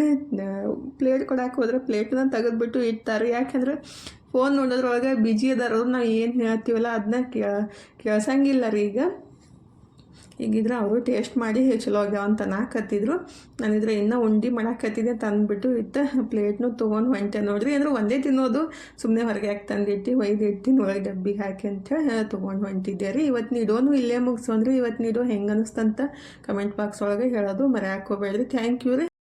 Speaker 1: ಪ್ಲೇಟ್ ಕೊಡಕ್ಕೆ ಹೋದ್ರೆ ಪ್ಲೇಟನ್ನ ತೆಗೆದ್ಬಿಟ್ಟು ಇಡ್ತಾರೆ. ಯಾಕಂದ್ರೆ ಫೋನ್ ನೋಡೋದ್ರೊಳಗೆ ಬಿಜಿ ಅದಾರ ನಾವು ಏನು ಹೇಳ್ತೀವಲ್ಲ ಅದನ್ನ ಕೇಳ, ಕೇಳ್ಸಂಗಿಲ್ಲ ರೀ ಈಗ. ಈಗಿದ್ರೆ ಅವರು ಟೇಸ್ಟ್ ಮಾಡಿ ಚಲೋ ಆಗ್ಯಾವ ಅಂತ ನಾಕತ್ತಿದ್ರು ನಾನಿದ್ರೆ ಇನ್ನೂ ಉಂಡೆ ಮಾಡಾಕತ್ತಿದ್ದೆ ತಂದುಬಿಟ್ಟು ಇತ್ತು ಪ್ಲೇಟ್ನು ತೊಗೊಂಡು ಹೊಂಟೆ ನೋಡಿರಿ. ಅಂದ್ರೆ ಒಂದೇ ತಿನ್ನೋದು. ಸುಮ್ಮನೆ ಹೊರಗೆ ಹಾಕಿ ತಂದಿಟ್ಟು? ಒಯ್ದು ಇಟ್ಟು ಒಳಗೆ ಡಬ್ಬಿಗೆ ಹಾಕಿ ಅಂತೇಳಿ ತೊಗೊಂಡು ಹೊಂಟಿದ್ದೆ ರೀ. ಇವತ್ತು ನೀಡೋನು ಇಲ್ಲೇ ಮುಗಿಸೋನ್ರಿ ಇವತ್ತು ನೀಡೋ ಹೆಂಗೆ ಅನ್ನಿಸ್ತಂತ ಕಮೆಂಟ್ ಬಾಕ್ಸ್ ಒಳಗೆ ಹೇಳೋದು ಮರೆ ಹಾಕೋಬೇಡ್ರಿ ಥ್ಯಾಂಕ್ ಯು ರೀ.